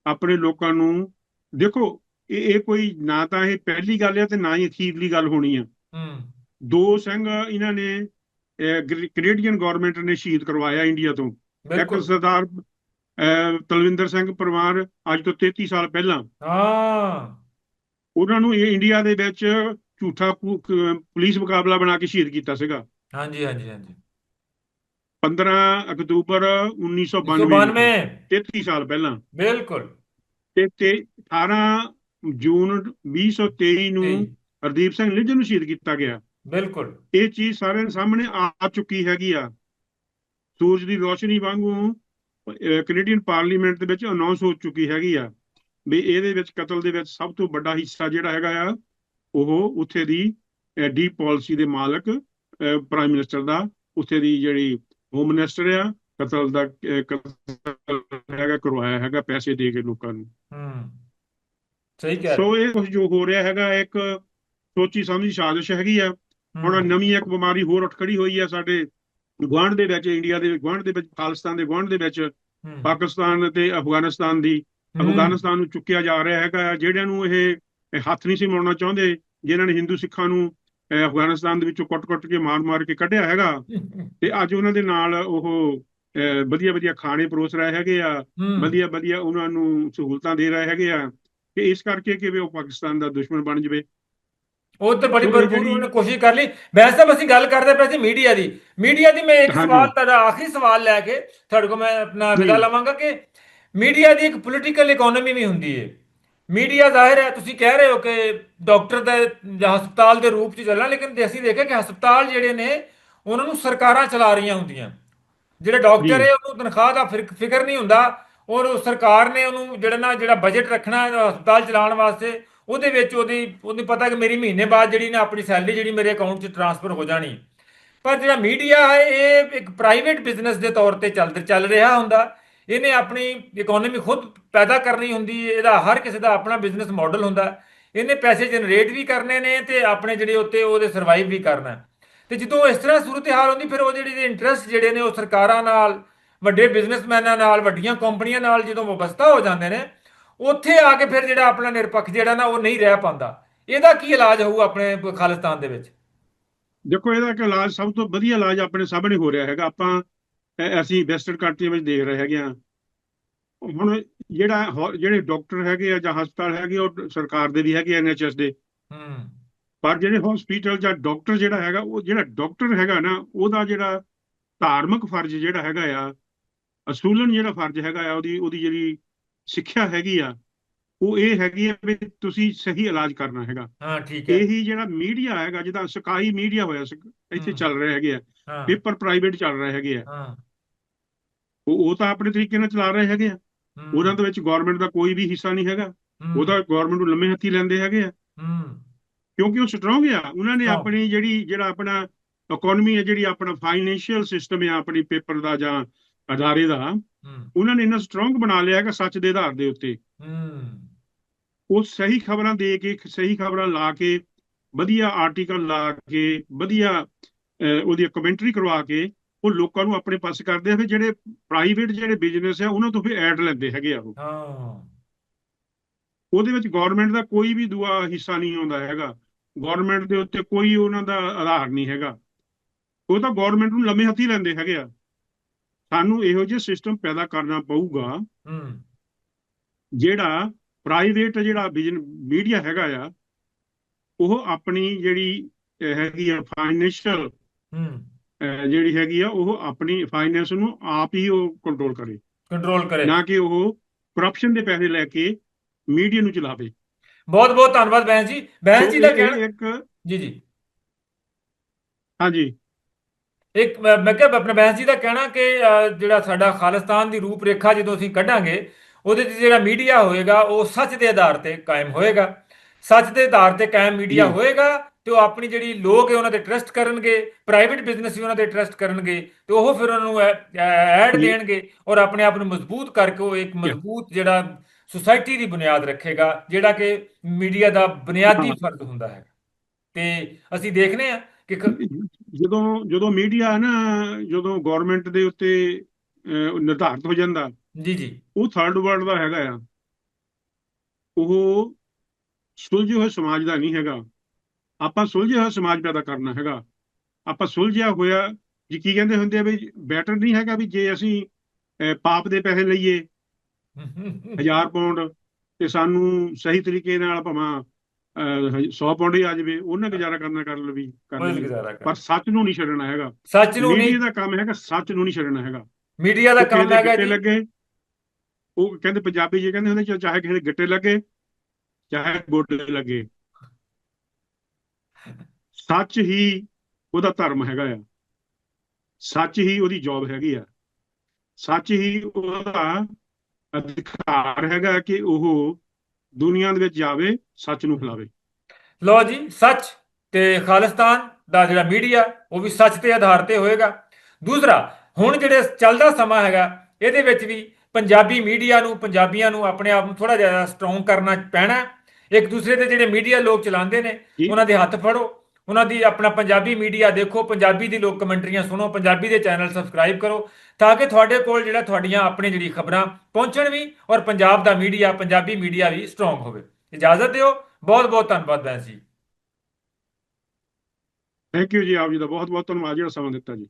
ਆਪਣੇ ਲੋਕਾਂ ਨੂੰ ਦੇਖੋ ਇਹ ਇਹ ਕੋਈ ਨਾ ਤਾਂ ਇਹ ਪਹਿਲੀ ਗੱਲ ਹੈ ਤੇ ਨਾ ਹੀ ਅਖੀਰਲੀ ਗੱਲ ਹੋਣੀ ਆ। ਹੂੰ। ਦੋ ਸਿੰਘ ਇਹਨਾਂ ਨੇ ਕੈਨੇਡੀਅਨ ਗਵਰਨਮੈਂਟ ਨੇ ਸ਼ਹੀਦ ਕਰਵਾਇਆ ਇੰਡੀਆ ਤੋਂ। ਇੱਕ ਬਿਲਕੁਲ ਸਰਦਾਰ ਤਲਵਿੰਦਰ ਸਿੰਘ ਪਰਮਾਰ ਅੱਜ ਤੋਂ 33 ਸਾਲ ਪਹਿਲਾਂ। ਹਾਂ। ਉਹਨਾਂ ਨੂੰ ਇਹ ਇੰਡੀਆ ਦੇ ਵਿੱਚ ਝੂਠਾ ਪੁਲਿਸ ਮੁਕਾਬਲਾ ਬਣਾ ਕੇ ਸ਼ਹੀਦ ਕੀਤਾ ਸੀਗਾ। ਹਾਂਜੀ ਹਾਂਜੀ ਹਾਂਜੀ। 15 ਅਕਤੂਬਰ 1992 92 33 ਸਾਲ ਪਹਿਲਾਂ। ਬਿਲਕੁਲ। ਤੇ ਤੇ 18 ਜੂਨ 2023 ਨੂੰ ਹਰਦੀਪ ਸਿੰਘ ਨਿੱਜਰ ਨੂੰ ਸ਼ਹੀਦ ਕੀਤਾ ਗਿਆ। ਬਿਲਕੁਲ। ਇਹ ਚੀਜ਼ ਸਾਰਿਆਂ ਸਾਹਮਣੇ ਆ ਚੁੱਕੀ ਹੈਗੀ ਆ। ਸੂਰਜ ਦੀ ਰੋਸ਼ਨੀ ਵਾਂਗੂ ਕੈਨੇਡੀਅਨ ਪਾਰਲੀਮੈਂਟ ਦੇ ਵਿੱਚ ਅਨਾਉਂਸ ਹੋ ਚੁੱਕੀ ਹੈਗੀ ਆ ਵੀ ਇਹਦੇ ਵਿੱਚ ਕਤਲ ਦੇ ਵਿੱਚ ਸਭ ਤੋਂ ਵੱਡਾ ਹਿੱਸਾ ਜਿਹੜਾ ਹੈਗਾ ਆ ਉਹ ਉੱਥੇ ਦੀ ਡੀਪ ਪਾਲਿਸੀ ਦੇ ਮਾਲਕ ਪ੍ਰਾਈਮ ਮਿਨਿਸਟਰ ਦਾ ਉੱਥੇ ਦੀ ਜਿਹੜੀ ਹੋਮ ਮਿਨਿਸਟਰ ਆ ਕਤਲ ਦਾ ਕਤਲ ਹੈਗਾ ਕਰਵਾਇਆ ਹੈਗਾ ਪੈਸੇ ਦੇ ਕੇ ਲੋਕਾਂ ਨੂੰ। ਹੂੰ ਸਹੀ ਕਹਿ ਸੋ ਇਹ ਕੁਝ ਜੋ ਹੋ ਰਿਹਾ ਹੈਗਾ ਇੱਕ ਸੋਚੀ ਸਮਝੀ ਸਾਜ਼ਿਸ਼ ਹੈਗੀ ਆ। ਹੁਣ ਨਵੀਂ ਇੱਕ ਬਿਮਾਰੀ ਹੋਰ ਉੱਠ ਖੜੀ ਹੋਈ ਆ ਸਾਡੇ ਗੁਆਂਢ ਦੇ ਵਿੱਚ ਇੰਡੀਆ ਦੇ ਗੁਆਂਢ ਦੇ ਵਿੱਚ ਖਾਲਿਸਤਾਨ ਦੇ ਗੁਆਂਢ ਦੇ ਵਿੱਚ ਪਾਕਿਸਤਾਨ ਤੇ ਅਫਗਾਨਿਸਤਾਨ ਦੀ। ਅਫਗਾਨਿਸਤਾਨ ਨੂੰ ਚੁੱਕਿਆ ਜਾ ਰਿਹਾ ਹੈਗਾ ਜਿਹੜਿਆਂ ਨੂੰ ਇਹ ਹੱਥ ਨਹੀਂ ਸੀ ਮਾਰਨਾ ਚਾਹੁੰਦੇ ਜਿਨ੍ਹਾਂ ਨੇ ਹਿੰਦੂ ਸਿੱਖਾਂ ਨੂੰ ਅਫਗਾਨਿਸਤਾਨ ਦੇ ਵਿੱਚੋਂ ਕੁੱਟ-ਕੁੱਟ ਕੇ ਮਾਰ-ਮਾਰ ਕੇ ਕੱਢਿਆ ਹੈਗਾ। ਤੇ ਅੱਜ ਉਹਨਾਂ ਦੇ ਨਾਲ ਉਹ ਵਧੀਆ ਵਧੀਆ ਖਾਣੇ ਪਰੋਸ ਰਹੇ ਹੈਗੇ ਆ। ਵਧੀਆ ਵਧੀਆ ਉਹਨਾਂ ਨੂੰ ਸਹੂਲਤਾਂ ਦੇ ਰਹੇ ਹੈਗੇ ਆ। ਤੇ ਇਸ ਕਰਕੇ ਕਿ ਵੀ ਉਹ ਪਾਕਿਸਤਾਨ ਦਾ ਦੁਸ਼ਮਣ ਬਣ ਜਵੇ। ਉਹ ਤੇ ਬੜੀ ਭਰਪੂਰ ਉਹਨੇ ਕੋਸ਼ਿਸ਼ ਕਰ ਲਈ। ਵੈਸੇ ਤਾਂ ਅਸੀਂ ਗੱਲ ਕਰਦੇ ਪਏ ਸੀ ਮੀਡੀਆ ਦੀ। ਮੀਡੀਆ ਦੀ ਮੈਂ ਇੱਕ। ਸਵਾਲ ਤੁਹਾਡਾ ਆਖਰੀ ਸਵਾਲ ਲੈ ਕੇ ਤੁਹਾਡੇ ਕੋਲ ਮੈਂ ਆਪਣਾ ਵਿਦਾ। ਲਵਾਂਗਾ ਕਿ ਮੀਡੀਆ ਦੀ ਇੱਕ ਪੋਲੀਟੀਕਲ ਇਕਨੋਮੀ ਵੀ ਹੁੰਦੀ ਹੈ ਮੀਡੀਆ ਜ਼ਾਹਿਰ ਹੈ ਤੁਸੀਂ ਕਹਿ ਰਹੇ ਹੋ ਕਿ ਡਾਕਟਰ ਦਾ ਜਾਂ ਹਸਪਤਾਲ ਦੇ ਰੂਪ 'ਚ ਚੱਲਣਾ ਲੇਕਿਨ ਅਸੀਂ ਦੇਖਿਆ ਕਿ ਹਸਪਤਾਲ ਜਿਹੜੇ ਨੇ ਉਹਨਾਂ ਨੂੰ ਸਰਕਾਰਾਂ ਚਲਾ ਰਹੀਆਂ ਹੁੰਦੀਆਂ। ਜਿਹੜੇ ਡਾਕਟਰ। ਹੈ ਉਹਨੂੰ ਤਨਖਾਹ ਦਾ ਫਿਕਰ ਨਹੀਂ ਹੁੰਦਾ। ਔਰ ਉਹ ਸਰਕਾਰ ਨੇ ਉਹਨੂੰ ਜਿਹੜਾ ਨਾ ਜਿਹੜਾ ਬਜਟ ਰੱਖਣਾ ਹਸਪਤਾਲ ਚਲਾਉਣ ਵਾਸਤੇ ਉਹਦੇ ਵਿੱਚ ਉਹਦੀ ਉਹਨੂੰ ਪਤਾ ਕਿ ਮੇਰੀ ਮਹੀਨੇ ਬਾਅਦ ਜਿਹੜੀ ਨਾ ਆਪਣੀ ਸੈਲਰੀ ਜਿਹੜੀ ਮੇਰੇ ਅਕਾਊਂਟ 'ਚ ਟ੍ਰਾਂਸਫਰ ਹੋ ਜਾਣੀ। ਪਰ ਜਿਹੜਾ ਮੀਡੀਆ ਹੈ ਇਹ ਇੱਕ ਪ੍ਰਾਈਵੇਟ ਬਿਜ਼ਨਸ ਦੇ ਤੌਰ ਤੇ ਚੱਲ ਚੱਲ ਰਿਹਾ ਹੁੰਦਾ। ਇਹਨੇ ਆਪਣੀ ਇਕਨੋਮੀ ਖੁਦ ਪੈਦਾ ਕਰਨੀ ਹੁੰਦੀ ਹੈ, ਇਹਦਾ ਹਰ ਕਿਸੇ ਦਾ ਆਪਣਾ ਬਿਜ਼ਨਸ ਮਾਡਲ ਹੁੰਦਾ ਇਹਨੇ ਪੈਸੇ ਜਨਰੇਟ ਵੀ ਕਰਨੇ ਨੇ ਤੇ ਆਪਣੇ ਜਿਹੜੇ ਉੱਤੇ ਉਹਦੇ ਸਰਵਾਈਵ ਵੀ ਕਰਨਾ ਤੇ ਜਦੋਂ ਇਸ ਤਰ੍ਹਾਂ ਸੂਰਤ-ਹਾਲ ਹੁੰਦੀ, ਫਿਰ ਉਹ ਜਿਹੜੇ ਇੰਟਰਸਟ ਜਿਹੜੇ ਨੇ ਉਹ ਸਰਕਾਰਾਂ ਨਾਲ, ਵੱਡੇ ਬਿਜ਼ਨਸਮੈਨਾਂ ਨਾਲ, ਵੱਡੀਆਂ ਕੰਪਨੀਆਂ ਨਾਲ ਜਦੋਂ ਵਬਸਤਾ ਹੋ ਜਾਂਦੇ ਨੇ, ਉੱਥੇ ਆ ਕੇ ਫਿਰ ਜਿਹੜਾ ਆਪਣਾ ਨਿਰਪੱਖ ਜਿਹੜਾ ਨਾ, ਉਹ ਨਹੀਂ ਰਹਿ ਪਾਉਂਦਾ। ਇਹਦਾ ਕੀ ਇਲਾਜ ਹੋਊ ਆਪਣੇ ਖਾਲਿਸਤਾਨ ਦੇ ਵਿੱਚ? ਦੇਖੋ, ਇਹਦਾ ਇੱਕ ਇਲਾਜ ਸਭ ਤੋਂ ਵਧੀਆ ਇਲਾਜ ਆਪਣੇ ਸਾਹਮਣੇ ਹੋ ਰਿਹਾ ਹੈਗਾ। ਆਪਾਂ ਅਸੀਂ ਵੈਸਟਰਨ ਕੰਟਰੀ ਵਿੱਚ ਦੇਖ ਰਹੇ ਹੈਗੇ ਆ ਹੁਣ ਜਿਹੜਾ ਜਿਹੜੇ ਡਾਕਟਰ ਹੈਗੇ ਆ ਜਾਂ ਹਸਪਤਾਲ ਹੈਗੇ ਉਹ ਸਰਕਾਰ ਦੇ ਵੀ ਹੈਗੇ ਐਨਐਚਐਸ ਦੇ। ਹੂੰ। ਪਰ ਜਿਹੜੇ ਹਸਪੀਟਲ ਜਾਂ ਡਾਕਟਰ ਜਿਹੜਾ ਹੈਗਾ ਉਹ ਜਿਹੜਾ ਡਾਕਟਰ ਹੈਗਾ ਨਾ ਉਹਦਾ ਜਿਹੜਾ ਧਾਰਮਿਕ ਫਰਜ਼ ਜਿਹੜਾ ਹੈਗਾ ਆ ਅਸੂਲਨ ਜਿਹੜਾ ਫਰਜ਼ ਹੈਗਾ ਆ ਉਹਦੀ ਉਹਦੀ ਜਿਹੜੀ ਸਿੱਖਿਆ ਹੈਗੀ ਆ ਉਹ ਇਹ ਹੈਗੀ ਆ ਵੀ ਤੁਸੀਂ ਸਹੀ ਇਲਾਜ ਕਰਨਾ ਹੈਗਾ। ਹਾਂ ਠੀਕ ਹੈ। ਇਹੀ ਜਿਹੜਾ ਮੀਡੀਆ ਹੈਗਾ ਜਿਹਦਾ ਸਕਾਈ ਮੀਡੀਆ ਹੋਇਆ ਸੀ ਇੱਥੇ। ਚੱਲ ਰਹੇ ਹੈਗੇ ਆ। ਹਾਂ। ਪੇਪਰ ਪ੍ਰਾਈਵੇਟ ਚੱਲ ਰਹੇ ਹੈਗੇ ਆ। ਹਾਂ। ਉਹ ਉਹ ਤਾਂ ਆਪਣੇ ਤਰੀਕੇ ਨਾਲ ਚਲਾ ਰਹੇ ਹੈਗੇ ਆ। ਹੂੰ, ਉਹਨਾਂ ਦੇ ਵਿੱਚ ਗਵਰਨਮੈਂਟ ਦਾ ਕੋਈ ਵੀ ਹਿੱਸਾ ਨਹੀਂ ਹੈਗਾ। ਹੂੰ, ਉਹਦਾ ਗਵਰਨਮੈਂਟ ਨੂੰ ਲੰਮੇ ਹੱਥੀ ਲੈਂਦੇ ਹੈਗੇ ਆ। ਹੂੰ, ਕਿਉਂਕਿ ਉਹ ਸਟਰੋਂਗ ਆ। ਉਹਨਾਂ ਨੇ. ਆਪਣੀ ਜਿਹੜੀ ਜਿਹੜਾ ਆਪਣਾ ਇਕਨੋਮੀ ਹੈ ਜਿਹੜੀ ਆਪਣਾ ਫਾਈਨੈਂਸ਼ੀਅਲ ਸਿਸਟਮ ਹੈ ਆਪਣੀ ਪੇਪਰ ਦਾ ਜਾਂ ਅਦਾਰੇ ਦਾ ਹੂੰ। ਉਹਨਾਂ ਨੇ ਇਹਨਾਂ ਸਟਰੋਂਗ ਬਣਾ ਲਿਆ ਹੈਗਾ ਸੱਚ ਦੇ ਆਧਾਰ ਦੇ ਉੱਤੇ। ਹੂੰ। ਉਹ ਸਹੀ ਖਬਰਾਂ ਦੇ ਕੇ ਸਹੀ ਖਬਰਾਂ ਲਾ ਕੇ ਵਧੀਆ ਆਰਟੀਕਲ ਲਾ ਕੇ ਵਧੀਆ ਉਹਦੀ ਕਮੈਂਟਰੀ ਕਰਵਾ ਕੇ ਉਹ ਲੋਕਾਂ ਨੂੰ ਆਪਣੇ ਪਾਸੇ ਕਰਦੇ ਆ ਫਿਰ ਜਿਹੜੇ ਪ੍ਰਾਈਵੇਟ ਜਿਹੜੇ ਬਿਜ਼ਨਸ ਆ ਉਹਨਾਂ ਤੋਂ ਫਿਰ ਐਡ ਲੈਂਦੇ ਹੈਗੇ ਆ ਉਹ। ਹਾਂ। ਉਹਦੇ ਵਿੱਚ ਗਵਰਨਮੈਂਟ ਦਾ ਕੋਈ ਵੀ ਦੂਆ ਹਿੱਸਾ ਨਹੀਂ ਆਉਂਦਾ ਹੈਗਾ। ਗਵਰਨਮੈਂਟ ਦੇ ਉੱਤੇ ਕੋਈ ਉਹਨਾਂ ਦਾ ਆਧਾਰ ਨਹੀਂ ਹੈਗਾ। ਉਹ ਤਾਂ ਗਵਰਨਮੈਂਟ ਨੂੰ ਲੰਮੇ ਹੱਥੀ ਲੈਂਦੇ ਹੈਗੇ ਆ। ਸਾਨੂੰ ਇਹੋ ਜਿਹਾ ਸਿਸਟਮ ਪੈਦਾ ਕਰਨਾ ਪਊਗਾ ਹੂੰ। ਜਿਹੜਾ ਪ੍ਰਾਈਵੇਟ ਜਿਹੜਾ ਮੀਡੀਆ ਹੈਗਾ ਆ ਉਹ ਆਪਣੀ ਜਿਹੜੀ ਹੈਗੀ ਆ ਫਾਈਨੈਂਸ਼ੀਅਲ ਹੂੰ। ਜਿਹੜੀ ਹੈਗੀ ਆ ਉਹ ਆਪਣੀ ਫਾਈਨੈਂਸ ਨੂੰ ਆਪ ਹੀ ਉਹ ਕੰਟਰੋਲ ਕਰੇ। ਕੰਟਰੋਲ ਕਰੇ। ਨਾ ਕਿ ਉਹ ਕਰਪਸ਼ਨ ਦੇ ਪੈਸੇ ਲੈ ਕੇ ਮੀਡੀਆ ਨੂੰ ਚਲਾਵੇ। ਬਹੁਤ ਬਹੁਤ ਧੰਨਵਾਦ ਬੈਂਸ ਜੀ। ਬੈਂਸ ਜੀ ਦਾ ਕਹਿਣਾ ਇੱਕ ਜੀ ਜੀ। ਹਾਂਜੀ। ਇੱਕ ਮੈਂ ਕਿਹਾ ਆਪਣੇ ਬੈਂਸ ਜੀ ਦਾ ਕਹਿਣਾ ਕਿ ਜਿਹੜਾ ਸਾਡਾ ਖਾਲਿਸਤਾਨ ਦੀ ਰੂਪਰੇਖਾ ਜਦੋਂ ਅਸੀਂ ਕੱਢਾਂਗੇ ਉਹਦੇ 'ਚ ਜਿਹੜਾ ਮੀਡੀਆ ਹੋਏਗਾ ਉਹ ਸੱਚ ਦੇ ਆਧਾਰ ਤੇ ਕਾਇਮ ਹੋਏਗਾ ਸੱਚ ਦੇ ਆਧਾਰ ਤੇ ਕਾਇਮ ਮੀਡੀਆ। ਹੋਏਗਾ ਤੇ ਉਹ ਆਪਣੀ ਜਿਹੜੀ ਲੋਕ ਹੈ ਉਹਨਾਂ ਤੇ ਟਰਸਟ ਕਰਨਗੇ ਪ੍ਰਾਈਵੇਟ ਬਿਜ਼ਨਸ ਵੀ ਉਹਨਾਂ ਤੇ ਟਰਸਟ ਕਰਨਗੇ ਤੇ ਉਹ ਫਿਰ ਉਹਨਾਂ ਨੂੰ ਐਡ। ਦੇਣਗੇ ਔਰ ਆਪਣੇ ਆਪ ਨੂੰ ਮਜ਼ਬੂਤ ਕਰਕੇ ਉਹ ਇੱਕ ਮਜ਼ਬੂਤ ਜਿਹੜਾ ਸੁਸਾਇਟੀ ਦੀ ਬੁਨਿਆਦ ਰੱਖੇਗਾ ਜਿਹੜਾ ਕਿ ਮੀਡੀਆ ਦਾ ਬੁਨਿਆਦੀ ਹਾਂ। ਫਰਜ਼ ਹੁੰਦਾ ਹੈ ਤੇ ਅਸੀਂ ਦੇਖਨੇ ਆ ਕਿ ਜਦੋਂ ਜਦੋਂ ਮੀਡੀਆ ਨਾ ਜਦੋਂ ਗਵਰਨਮੈਂਟ ਦੇ ਉੱਤੇ ਨਿਰਧਾਰਿਤ ਹੋ ਜਾਂਦਾ ਜੀ ਜੀ। ਉਹ ਥਰਡ ਵਰਲਡ ਦਾ ਹੈਗਾ ਆ। ਉਹ ਸੁਲਝੇ ਹੋਏ ਸਮਾਜ ਦਾ ਨਹੀਂ ਹੈਗਾ। ਆਪਾਂ ਸੁਲਝਿਆ ਹੋਇਆ ਸਮਾਜ ਪੈਦਾ ਕਰਨਾ ਹੈਗਾ। ਆਪਾਂ ਸੁਲਝਿਆ ਹੋਇਆ ਜੀ ਕੀ ਕਹਿੰਦੇ ਹੁੰਦੇ ਆ ਵੀ ਬੈਟਰ ਨਹੀਂ ਹੈਗਾ ਵੀ ਜੇ ਅਸੀਂ ਪਾਪ ਦੇ ਪੈਸੇ ਲਈਏ ਹਜ਼ਾਰ ਪਾਉਂਡ ਤੇ ਸਾਨੂੰ ਸਹੀ ਤਰੀਕੇ ਨਾਲ ਭਾਵੇਂ 100 ਪਾਉਂਡ ਹੀ ਆ ਜਾਵੇ ਉਹਨਾਂ ਗੁਜ਼ਾਰਾ ਕਰਨਾ ਕਰ ਲਵੀ ਕਰ ਪਰ ਸੱਚ ਨੂੰ ਨਹੀਂ ਛੱਡਣਾ ਹੈਗਾ। ਸੱਚ ਨੂੰ ਨਹੀਂ ਮੀਡੀਆ ਦਾ ਕੰਮ ਹੈਗਾ ਸੱਚ ਨੂੰ ਨਹੀਂ ਛੱਡਣਾ ਹੈਗਾ। ਮੀਡੀਆ ਦਾ ਕੰਮ ਹੈਗਾ ਜੀ। ਲੱਗੇ? ਉਹ ਕਹਿੰਦੇ ਪੰਜਾਬੀ ਜੀ ਕਹਿੰਦੇ ਹੁੰਦੇ ਚਾਹੇ ਕਿਸੇ ਦੇ ਗਿੱਟੇ ਲੱਗੇ, ਚਾਹੇ ਗੋਡੇ ਲੱਗੇ। ਸੱਚ ਹੀ ਉਹਦਾ ਧਰਮ ਹੈਗਾ ਆ। ਸੱਚ ਹੀ ਉਹਦੀ ਜੌਬ ਹੈਗੀ ਆ। ਸੱਚ ਹੀ ਉਹਦਾ ਅਧਿਕਾਰ ਹੈਗਾ ਕਿ ਉਹ ਦੁਨੀਆ ਦੇ ਵਿੱਚ ਜਾਵੇ, ਸੱਚ ਨੂੰ ਫੈਲਾਵੇ। ਲੋ ਜੀ, ਸੱਚ ਤੇ ਖਾਲਿਸਤਾਨ ਦਾ ਜਿਹੜਾ ਮੀਡੀਆ, ਉਹ ਵੀ ਸੱਚ ਤੇ ਆਧਾਰ ਤੇ ਹੋਏਗਾ। ਦੂਸਰਾ, ਹੁਣ ਜਿਹੜੇ ਚੱਲਦਾ ਸਮਾਂ ਹੈਗਾ, ਇਹਦੇ ਵਿੱਚ ਵੀ ਪੰਜਾਬੀ ਮੀਡੀਆ ਨੂੰ ਪੰਜਾਬੀਆਂ ਨੂੰ ਆਪਣੇ ਆਪ ਨੂੰ ਥੋੜਾ ਜ਼ਿਆਦਾ ਸਟਰੋਂਗ ਕਰਨਾ ਪੈਣਾ। ਇੱਕ ਦੂਸਰੇ ਦੇ ਜਿਹੜੇ ਮੀਡੀਆ ਲੋਕ ਚਲਾਉਂਦੇ ਨੇ। ਉਹਨਾਂ ਦੇ ਹੱਥ ਫੜੋ। ਉਹਨਾਂ ਦੀ ਆਪਣਾ ਪੰਜਾਬੀ ਮੀਡੀਆ ਦੇਖੋ ਪੰਜਾਬੀ ਦੀ ਲੋਕ ਕਮੈਂਟਰੀਆਂ ਸੁਣੋ ਪੰਜਾਬੀ ਦੇ ਚੈਨਲ ਸਬਸਕ੍ਰਾਈਬ ਕਰੋ ਤਾਂ ਕਿ ਤੁਹਾਡੇ ਕੋਲ ਜਿਹੜਾ ਤੁਹਾਡੀਆਂ ਆਪਣੀ ਜਿਹੜੀ ਖਬਰਾਂ ਪਹੁੰਚਣ ਵੀ ਔਰ ਪੰਜਾਬ ਦਾ ਮੀਡੀਆ ਪੰਜਾਬੀ ਮੀਡੀਆ ਵੀ ਸਟਰੋਂਗ ਹੋਵੇ। ਇਜਾਜ਼ਤ ਦਿਓ। ਬਹੁਤ ਬਹੁਤ ਧੰਨਵਾਦ ਬੈਂਸ ਜੀ। ਥੈਂਕ ਯੂ ਜੀ ਆਪ ਜੀ ਦਾ ਬਹੁਤ ਬਹੁਤ ਧੰਨਵਾਦ ਜਿਹੜਾ ਸਮਾਂ ਦਿੱਤਾ ਜੀ।